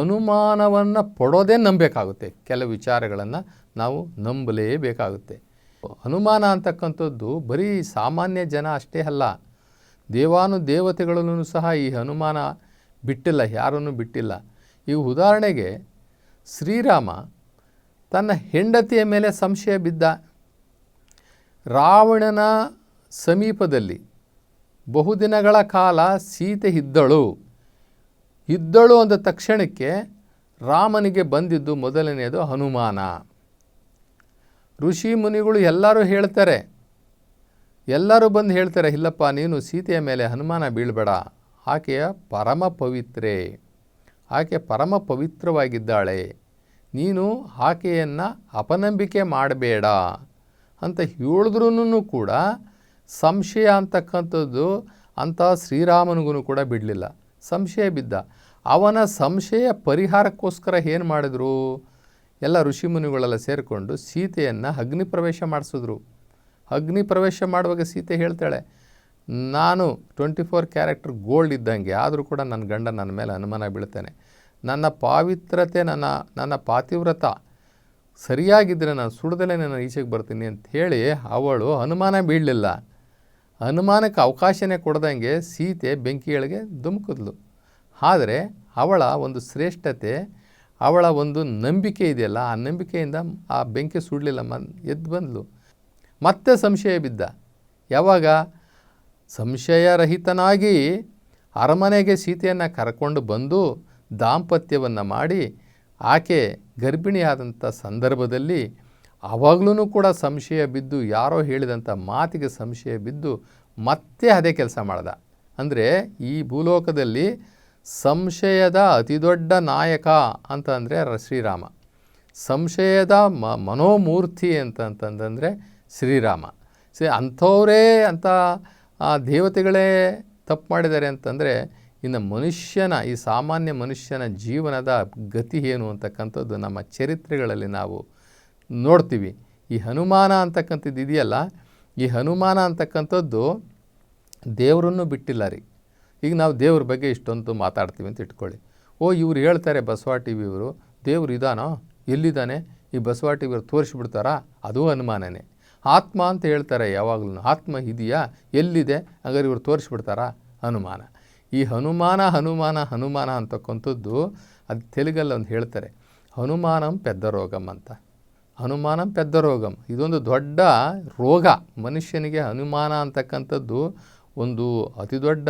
ಅನುಮಾನವನ್ನು ಪಡೋದೇ ನಂಬಬೇಕಾಗುತ್ತೆ. ಕೆಲವು ವಿಚಾರಗಳನ್ನು ನಾವು ನಂಬಲೇಬೇಕಾಗುತ್ತೆ. ಅನುಮಾನ ಅಂತಕ್ಕಂಥದ್ದು ಬರೀ ಸಾಮಾನ್ಯ ಜನ ಅಷ್ಟೇ ಅಲ್ಲ ದೇವಾನು ದೇವತೆಗಳಲ್ಲೂ ಸಹ ಈ ಅನುಮಾನ ಬಿಟ್ಟಿಲ್ಲ, ಯಾರನ್ನು ಬಿಟ್ಟಿಲ್ಲ. ಈ ಉದಾಹರಣೆಗೆ ಶ್ರೀರಾಮ ತನ್ನ ಹೆಂಡತಿಯ ಮೇಲೆ ಸಂಶಯ ಬಿದ್ದ ರಾವಣನ ಸಮೀಪದಲ್ಲಿ ಬಹುದಿನಗಳ ಕಾಲ ಸೀತೆ ಇದ್ದಳು. ಇದ್ದಳು ಅಂದ ತಕ್ಷಣಕ್ಕೆ ರಾಮನಿಗೆ ಬಂದಿದ್ದು ಮೊದಲನೆಯದು ಹನುಮಾನ. ಋಷಿ ಮುನಿಗಳು ಎಲ್ಲರೂ ಹೇಳ್ತಾರೆ. ಎಲ್ಲರೂ ಬಂದು ಹೇಳ್ತಾರೆ, ಇಲ್ಲಪ್ಪ, ನೀನು ಸೀತೆಯ ಮೇಲೆ ಹನುಮಾನ ಬೀಳಬೇಡ. ಆಕೆಯ ಪರಮ ಪವಿತ್ರೆ. ಆಕೆ ಪರಮ ಪವಿತ್ರವಾಗಿದ್ದಾಳೆ. ನೀನು ಆಕೆಯನ್ನು ಅಪನಂಬಿಕೆ ಮಾಡಬೇಡ. ಅಂತ ಹೇಳಿದ್ರೂ ಕೂಡ ಸಂಶಯ ಅಂತಕ್ಕಂಥದ್ದು ಅಂತ ಶ್ರೀರಾಮನಿಗೂ ಕೂಡ ಬಿಡಲಿಲ್ಲ. ಸಂಶಯ ಬಿದ್ದ. ಅವನ ಸಂಶಯ ಪರಿಹಾರಕ್ಕೋಸ್ಕರ ಏನು ಮಾಡಿದ್ರು? ಎಲ್ಲ ಋಷಿಮುನಿಗಳೆಲ್ಲ ಸೇರಿಕೊಂಡು ಸೀತೆಯನ್ನು ಅಗ್ನಿ ಪ್ರವೇಶ ಮಾಡಿಸಿದ್ರು. ಅಗ್ನಿ ಪ್ರವೇಶ ಮಾಡುವಾಗ ಸೀತೆ ಹೇಳ್ತಾಳೆ, ನಾನು ಟ್ವೆಂಟಿ ಫೋರ್ ಕ್ಯಾರೆಕ್ಟರ್ ಗೋಲ್ಡ್ ಇದ್ದಂಗೆ, ಆದರೂ ಕೂಡ ನನ್ನ ಗಂಡ ನನ್ನ ಮೇಲೆ ಅನುಮಾನ ಬೀಳ್ತೇನೆ. ನನ್ನ ಪಾವಿತ್ರತೆ, ನನ್ನ ನನ್ನ ಪಾತಿವ್ರತ. ಸರಿಯಾಗಿದ್ದರೆ ನಾನು ಸುಡದಲ್ಲೇ ನಾನು ಈಚೆಗೆ ಬರ್ತೀನಿ ಅಂತ ಹೇಳಿ ಅವಳು ಅನುಮಾನ ಬೀಳಲಿಲ್ಲ. ಅನುಮಾನಕ್ಕೆ ಅವಕಾಶನೇ ಕೊಡ್ದಂಗೆ ಸೀತೆ ಬೆಂಕಿಗಳಿಗೆ ಧುಮುಕಿದ್ಲು. ಆದರೆ ಅವಳ ಒಂದು ಶ್ರೇಷ್ಠತೆ ಅವಳ ಒಂದು ನಂಬಿಕೆ ಇದೆಯಲ್ಲ, ಆ ನಂಬಿಕೆಯಿಂದ ಆ ಬೆಂಕಿ ಸುಡಲಿಲ್ಲ ಮನ್ ಎದ್ದು ಬಂದಳು ಮತ್ತೆ ಸಂಶಯ ಬಿದ್ದ. ಯಾವಾಗ? ಸಂಶಯರಹಿತನಾಗಿ ಅರಮನೆಗೆ ಸೀತೆಯನ್ನು ಕರ್ಕೊಂಡು ಬಂದು ದಾಂಪತ್ಯವನ್ನು ಮಾಡಿ ಆಕೆ ಗರ್ಭಿಣಿಯಾದಂಥ ಸಂದರ್ಭದಲ್ಲಿ ಆವಾಗಲೂ ಕೂಡ ಸಂಶಯ ಬಿದ್ದು, ಯಾರೋ ಹೇಳಿದಂಥ ಮಾತಿಗೆ ಸಂಶಯ ಬಿದ್ದು ಮತ್ತೆ ಅದೇ ಕೆಲಸ ಮಾಡ್ದ. ಅಂದರೆ ಈ ಭೂಲೋಕದಲ್ಲಿ ಸಂಶಯದ ಅತಿದೊಡ್ಡ ನಾಯಕ ಅಂತಂದರೆ ಶ್ರೀರಾಮ. ಸಂಶಯದ ಮ ಮನೋಮೂರ್ತಿ ಅಂತಂತಂದರೆ ಶ್ರೀರಾಮ. ಸಿ ಅಂಥವರೇ ಅಂತ ದೇವತೆಗಳೇ ತಪ್ಪು ಮಾಡಿದ್ದಾರೆ ಅಂತಂದರೆ ಇನ್ನು ಮನುಷ್ಯನ ಈ ಸಾಮಾನ್ಯ ಮನುಷ್ಯನ ಜೀವನದ ಗತಿ ಏನು ಅಂತಕ್ಕಂಥದ್ದು ನಮ್ಮ ಚರಿತ್ರೆಗಳಲ್ಲಿ ನಾವು ನೋಡ್ತೀವಿ. ಈ ಹನುಮಾನ ಅಂತಕ್ಕಂಥದ್ದು ಇದೆಯಲ್ಲ, ಈ ಹನುಮಾನ ಅಂತಕ್ಕಂಥದ್ದು ದೇವರನ್ನು ಬಿಟ್ಟಿಲ್ಲ ರೀ. ಈಗ ನಾವು ದೇವ್ರ ಬಗ್ಗೆ ಇಷ್ಟೊಂದು ಮಾತಾಡ್ತೀವಿ ಅಂತ ಇಟ್ಕೊಳ್ಳಿ. ಓ, ಇವ್ರು ಹೇಳ್ತಾರೆ ಬಸವ ಟಿ ವಿ ಇವರು, ದೇವ್ರು ಇದಾನೋ? ಎಲ್ಲಿದ್ದಾನೆ? ಈ ಬಸವ ಟಿ ವಿಯವ್ರು ತೋರಿಸ್ಬಿಡ್ತಾರಾ? ಅದು ಅನುಮಾನನೇ. ಆತ್ಮ ಅಂತ ಹೇಳ್ತಾರೆ ಯಾವಾಗಲೂ ಆತ್ಮ ಇದೆಯಾ? ಎಲ್ಲಿದೆ? ಹಾಗಾದ್ರೆ ಇವ್ರು ತೋರಿಸ್ಬಿಡ್ತಾರಾ? ಅನುಮಾನ. ಈ ಹನುಮಾನ ಹನುಮಾನ ಹನುಮಾನ ಅಂತಕ್ಕಂಥದ್ದು ಅದು ತೆಲುಗಲ್ಲಿ ಒಂದು ಹೇಳ್ತಾರೆ, ಹನುಮಾನಂ ಪೆದ್ದ ರೋಗಂ ಅಂತ. ಹನುಮಾನಂ ಪೆದ್ದ ರೋಗಂ. ಇದೊಂದು ದೊಡ್ಡ ರೋಗ. ಮನುಷ್ಯನಿಗೆ ಹನುಮಾನ ಅಂತಕ್ಕಂಥದ್ದು ಒಂದು ಅತಿ ದೊಡ್ಡ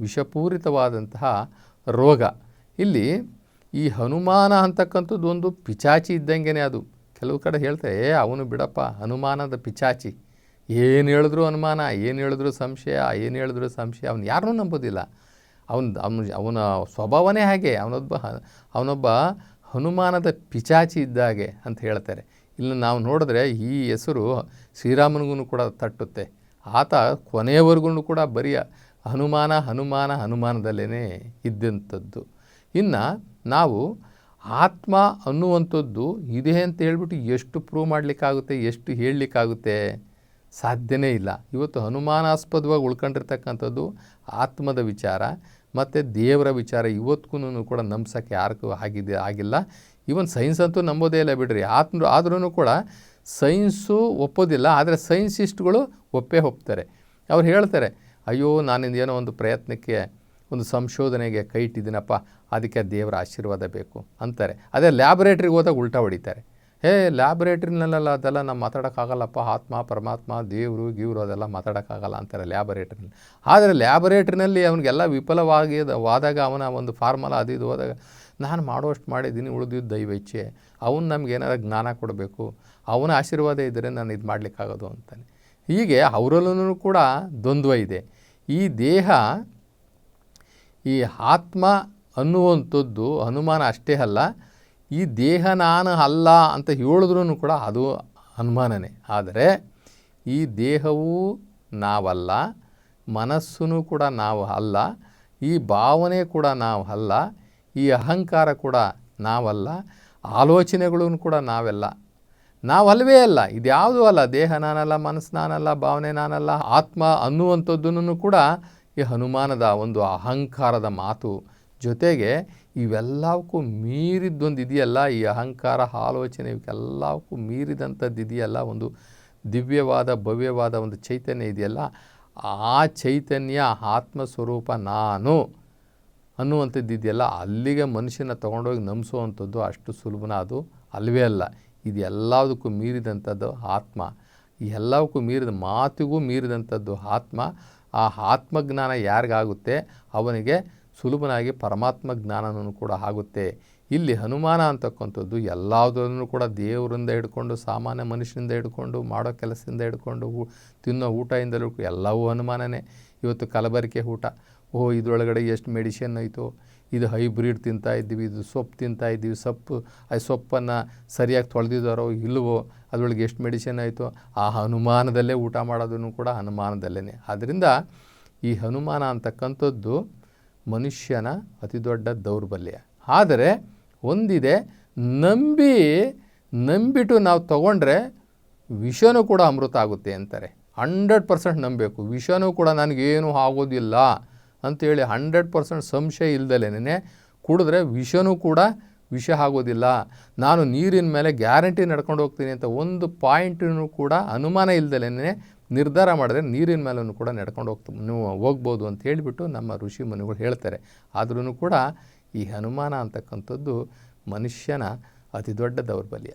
ವಿಷಪೂರಿತವಾದಂತಹ ರೋಗ. ಇಲ್ಲಿ ಈ ಹನುಮಾನ ಅಂತಕ್ಕಂಥದ್ದು ಒಂದು ಪಿಚಾಚಿ ಇದ್ದಂಗೆ ಅದು. ಕೆಲವು ಕಡೆ ಹೇಳ್ತಾರೆ, ಏ, ಅವನು ಬಿಡಪ್ಪ, ಹನುಮಾನದ ಪಿಚಾಚಿ. ಏನು ಹೇಳಿದ್ರು ಅನುಮಾನ ಏನು ಹೇಳಿದ್ರು ಸಂಶಯ, ಏನು ಹೇಳಿದ್ರು ಸಂಶಯ, ಅವನು ಯಾರನ್ನೂ ನಂಬೋದಿಲ್ಲ. ಅವನು, ಅವನ ಅವನ ಸ್ವಭಾವನೇ ಹಾಗೆ. ಅವನೊಬ್ಬ ಅವನೊಬ್ಬ ಹನುಮಾನದ ಪಿಚಾಚಿ ಇದ್ದಾಗೆ ಅಂತ ಹೇಳ್ತಾರೆ. ಇಲ್ಲಿ ನಾವು ನೋಡಿದ್ರೆ ಈ ಹೆಸರು ಶ್ರೀರಾಮನಿಗೂ ಕೂಡ ತಟ್ಟುತ್ತೆ. ಆತ ಕೊನೆಯವರೆಗೂ ಕೂಡ ಬರೀ ಹನುಮಾನ ಹನುಮಾನ ಹನುಮಾನದಲ್ಲೇ ಇದ್ದಂಥದ್ದು. ಇನ್ನು ನಾವು ಆತ್ಮ ಅನ್ನುವಂಥದ್ದು ಇದೆ ಅಂತ ಹೇಳ್ಬಿಟ್ಟು ಎಷ್ಟು ಪ್ರೂವ್ ಮಾಡಲಿಕ್ಕಾಗುತ್ತೆ, ಎಷ್ಟು ಹೇಳಲಿಕ್ಕಾಗುತ್ತೆ ಸಾಧ್ಯನೇ ಇಲ್ಲ. ಇವತ್ತು ಹನುಮಾನಾಸ್ಪದವಾಗಿ ಉಳ್ಕೊಂಡಿರ್ತಕ್ಕಂಥದ್ದು ಆತ್ಮದ ವಿಚಾರ, ಮತ್ತು ದೇವರ ವಿಚಾರ ಇವತ್ತಿಗೂ ಕೂಡ ನಂಬ್ಸೋಕ್ಕೆ ಯಾರಿಗೂ ಆಗಿದೆ ಆಗಿಲ್ಲ. ಇವನ್ ಸೈನ್ಸ್ ಅಂತೂ ನಂಬೋದೇ ಇಲ್ಲ ಬಿಡ್ರಿ. ಆತ್ಮ ಆದ್ರೂ ಕೂಡ ಸೈನ್ಸು ಒಪ್ಪೋದಿಲ್ಲ, ಆದರೆ ಸೈನ್ಸಿಸ್ಟ್ಗಳು ಒಪ್ಪೇ ಹೋಗ್ತಾರೆ ಅವ್ರು ಹೇಳ್ತಾರೆ ಅಯ್ಯೋ, ನಾನಿಂದ ಏನೋ ಒಂದು ಪ್ರಯತ್ನಕ್ಕೆ, ಒಂದು ಸಂಶೋಧನೆಗೆ ಕೈ ಇಟ್ಟಿದ್ದೀನಪ್ಪ, ಅದಕ್ಕೆ ದೇವರ ಆಶೀರ್ವಾದ ಬೇಕು ಅಂತಾರೆ. ಅದೇ ಲ್ಯಾಬೊರೇಟ್ರಿಗೆ ಹೋದಾಗ ಉಲ್ಟಾ ಹೊಡಿತಾರೆ. ಹೇ, ಲ್ಯಾಬೊರೇಟ್ರಿನಲ್ಲೆಲ್ಲ ಅದೆಲ್ಲ ನಾವು ಮಾತಾಡೋಕ್ಕಾಗಲ್ಲಪ್ಪ, ಆತ್ಮ, ಪರಮಾತ್ಮ, ದೇವರು, ಗೀವರು ಅದೆಲ್ಲ ಮಾತಾಡೋಕ್ಕಾಗಲ್ಲ ಅಂತಾರೆ ಲ್ಯಾಬೊರೇಟ್ರಿನಲ್ಲಿ. ಆದರೆ ಲ್ಯಾಬೊರೇಟ್ರಿನಲ್ಲಿ ಅವನಿಗೆಲ್ಲ ವಿಫಲವಾಗಿ ವಾದಾಗ ಅವನ ಒಂದು ಫಾರ್ಮುಲಾ ಅದು ಇದು ಹೋದಾಗ, ನಾನು ಮಾಡೋಷ್ಟು ಮಾಡಿದ್ದೀನಿ, ಉಳಿದಿದ್ದು ದೈವ ಇಚ್ಛೆ. ಅವನು ನಮ್ಗೆ ಏನಾರ ಜ್ಞಾನ ಕೊಡಬೇಕು, ಅವನ ಆಶೀರ್ವಾದ ಇದ್ದರೆ ನಾನು ಇದು ಮಾಡಲಿಕ್ಕಾಗೋದು ಅಂತಾನೆ. ಹೀಗೆ ಅವರಲ್ಲೂ ಕೂಡ ದ್ವಂದ್ವ ಇದೆ. ಈ ದೇಹ ಈ ಆತ್ಮ ಅನ್ನುವಂಥದ್ದು ಅನುಮಾನ ಅಷ್ಟೇ ಅಲ್ಲ, ಈ ದೇಹ ನಾನು ಅಲ್ಲ ಅಂತ ಹೇಳಿದ್ರೂ ಕೂಡ ಅದು ಅನುಮಾನನೇ. ಆದರೆ ಈ ದೇಹವೂ ನಾವಲ್ಲ ಮನಸ್ಸೂ ಕೂಡ ನಾವು ಅಲ್ಲ, ಈ ಭಾವನೆ ಕೂಡ ನಾವು ಅಲ್ಲ, ಈ ಅಹಂಕಾರ ಕೂಡ ನಾವಲ್ಲ, ಆಲೋಚನೆಗಳೂ ಕೂಡ ನಾವೆಲ್ಲ ನಾವಲ್ವೇ ಅಲ್ಲ, ಇದ್ಯಾವುದೂ ಅಲ್ಲ, ದೇಹ ನಾನಲ್ಲ, ಮನಸ್ಸು ನಾನಲ್ಲ, ಭಾವನೆ ನಾನಲ್ಲ, ಆತ್ಮ ಅನ್ನುವಂಥದ್ದನ್ನು ಕೂಡ ಈ ಹನುಮಾನದ ಒಂದು ಅಹಂಕಾರದ ಮಾತು ಜೊತೆಗೆ ಇವೆಲ್ಲವಕ್ಕೂ ಮೀರಿದ್ದೊಂದು ಇದೆಯಲ್ಲ, ಈ ಅಹಂಕಾರ, ಆಲೋಚನೆ ಇವಕ್ಕೆಲ್ಲವಕ್ಕೂ ಮೀರಿದಂಥದ್ದು ಇದೆಯಲ್ಲ, ಒಂದು ದಿವ್ಯವಾದ, ಭವ್ಯವಾದ ಒಂದು ಚೈತನ್ಯ ಇದೆಯಲ್ಲ, ಆ ಚೈತನ್ಯ ಆತ್ಮ ಸ್ವರೂಪ ನಾನು ಅನ್ನುವಂಥದ್ದು ಇದೆಯಲ್ಲ, ಅಲ್ಲಿಗೆ ಮನುಷ್ಯನ ತೊಗೊಂಡೋಗಿ ನಂಬಿಸುವಂಥದ್ದು ಅಷ್ಟು ಸುಲಭನ ಅದು ಅಲ್ವೇ ಅಲ್ಲ. ಇದು ಎಲ್ಲದಕ್ಕೂ ಮೀರಿದಂಥದ್ದು ಆತ್ಮ. ಎಲ್ಲವಕ್ಕೂ ಮೀರಿದ ಮಾತಿಗೂ ಮೀರಿದಂಥದ್ದು ಆತ್ಮ. ಆ ಆತ್ಮಜ್ಞಾನ ಯಾರಿಗಾಗುತ್ತೆ? ಅವನಿಗೆ ಸುಲಭನಾಗಿ ಪರಮಾತ್ಮ ಜ್ಞಾನನೂ ಕೂಡ ಆಗುತ್ತೆ. ಇಲ್ಲಿ ಹನುಮಾನ ಅಂತಕ್ಕಂಥದ್ದು ಎಲ್ಲದರಲ್ಲೂ ಕೂಡ ದೇವರಿಂದ ಹಿಡ್ಕೊಂಡು, ಸಾಮಾನ್ಯ ಮನುಷ್ಯನಿಂದ ಹಿಡ್ಕೊಂಡು, ಮಾಡೋ ಕೆಲಸದಿಂದ ಹಿಡ್ಕೊಂಡು ತಿನ್ನೋ ಊಟದಿಂದಲೂ ಎಲ್ಲವೂ ಹನುಮಾನನೇ. ಇವತ್ತು ಕಲಬರಿಕೆ ಊಟ. ಓ ಇದರೊಳಗಡೆ ಎಷ್ಟು ಮೆಡಿಷನ್ ಆಯಿತು ಇದು ಹೈಬ್ರಿಡ್ ತಿಂತಾ ಇದ್ದೀವಿ, ಇದು ಸೊಪ್ಪು ತಿಂತಾ ಇದ್ದೀವಿ, ಸೊಪ್ಪು, ಆ ಸೊಪ್ಪನ್ನು ಸರಿಯಾಗಿ ತೊಳೆದಿದ್ದಾರೋ ಇಲ್ಲವೋ ಅದರೊಳಗೆ ಎಷ್ಟು ಮೆಡಿಸಿನ್ ಆಯಿತು, ಆ ಹನುಮಾನದಲ್ಲೇ ಊಟ ಮಾಡೋದನ್ನು ಕೂಡ ಹನುಮಾನದಲ್ಲೇ ಆದ್ದರಿಂದ ಈ ಹನುಮಾನ ಅಂತಕ್ಕಂಥದ್ದು ಮನುಷ್ಯನ ಅತಿ ದೊಡ್ಡ ದೌರ್ಬಲ್ಯ. ಆದರೆ ಒಂದಿದೆ, ನಂಬಿ, ನಂಬಿಟ್ಟು ನಾವು ತಗೊಂಡ್ರೆ ವಿಷನೂ ಕೂಡ ಅಮೃತ ಆಗುತ್ತೆ ಅಂತಾರೆ. ಹಂಡ್ರೆಡ್ ಪರ್ಸೆಂಟ್ ನಂಬಬೇಕು. ವಿಷನೂ ಕೂಡ ನನಗೇನು ಆಗೋದಿಲ್ಲ. ಅಂತೇಳಿ ಹಂಡ್ರೆಡ್ ಪರ್ಸೆಂಟ್ ಸಂಶಯ ಇಲ್ದಲೇ ಕುಡಿದ್ರೆ ವಿಷನೂ ಕೂಡ ವಿಷ ಆಗೋದಿಲ್ಲ. ನಾನು ನೀರಿನ ಮೇಲೆ ಗ್ಯಾರಂಟಿ ನಡ್ಕೊಂಡು ಹೋಗ್ತೀನಿ ಅಂತ ಒಂದು ಪಾಯಿಂಟನ್ನು ಕೂಡ ಅನುಮಾನ ಇಲ್ದಲೇ ನಿರ್ಧಾರ ಮಾಡಿದ್ರೆ ನೀರಿನ ಮೇಲೂ ಕೂಡ ನಡ್ಕೊಂಡು ಹೋಗ್ತ, ನೀವು ಹೋಗ್ಬೋದು ಅಂತ ಹೇಳಿಬಿಟ್ಟು ನಮ್ಮ ಋಷಿ ಮುನಿಗಳು ಹೇಳ್ತಾರೆ. ಆದ್ರೂ ಕೂಡ ಈ ಹನುಮಾನ ಅಂತಕ್ಕಂಥದ್ದು ಮನುಷ್ಯನ ಅತಿ ದೊಡ್ಡ ದೌರ್ಬಲ್ಯ.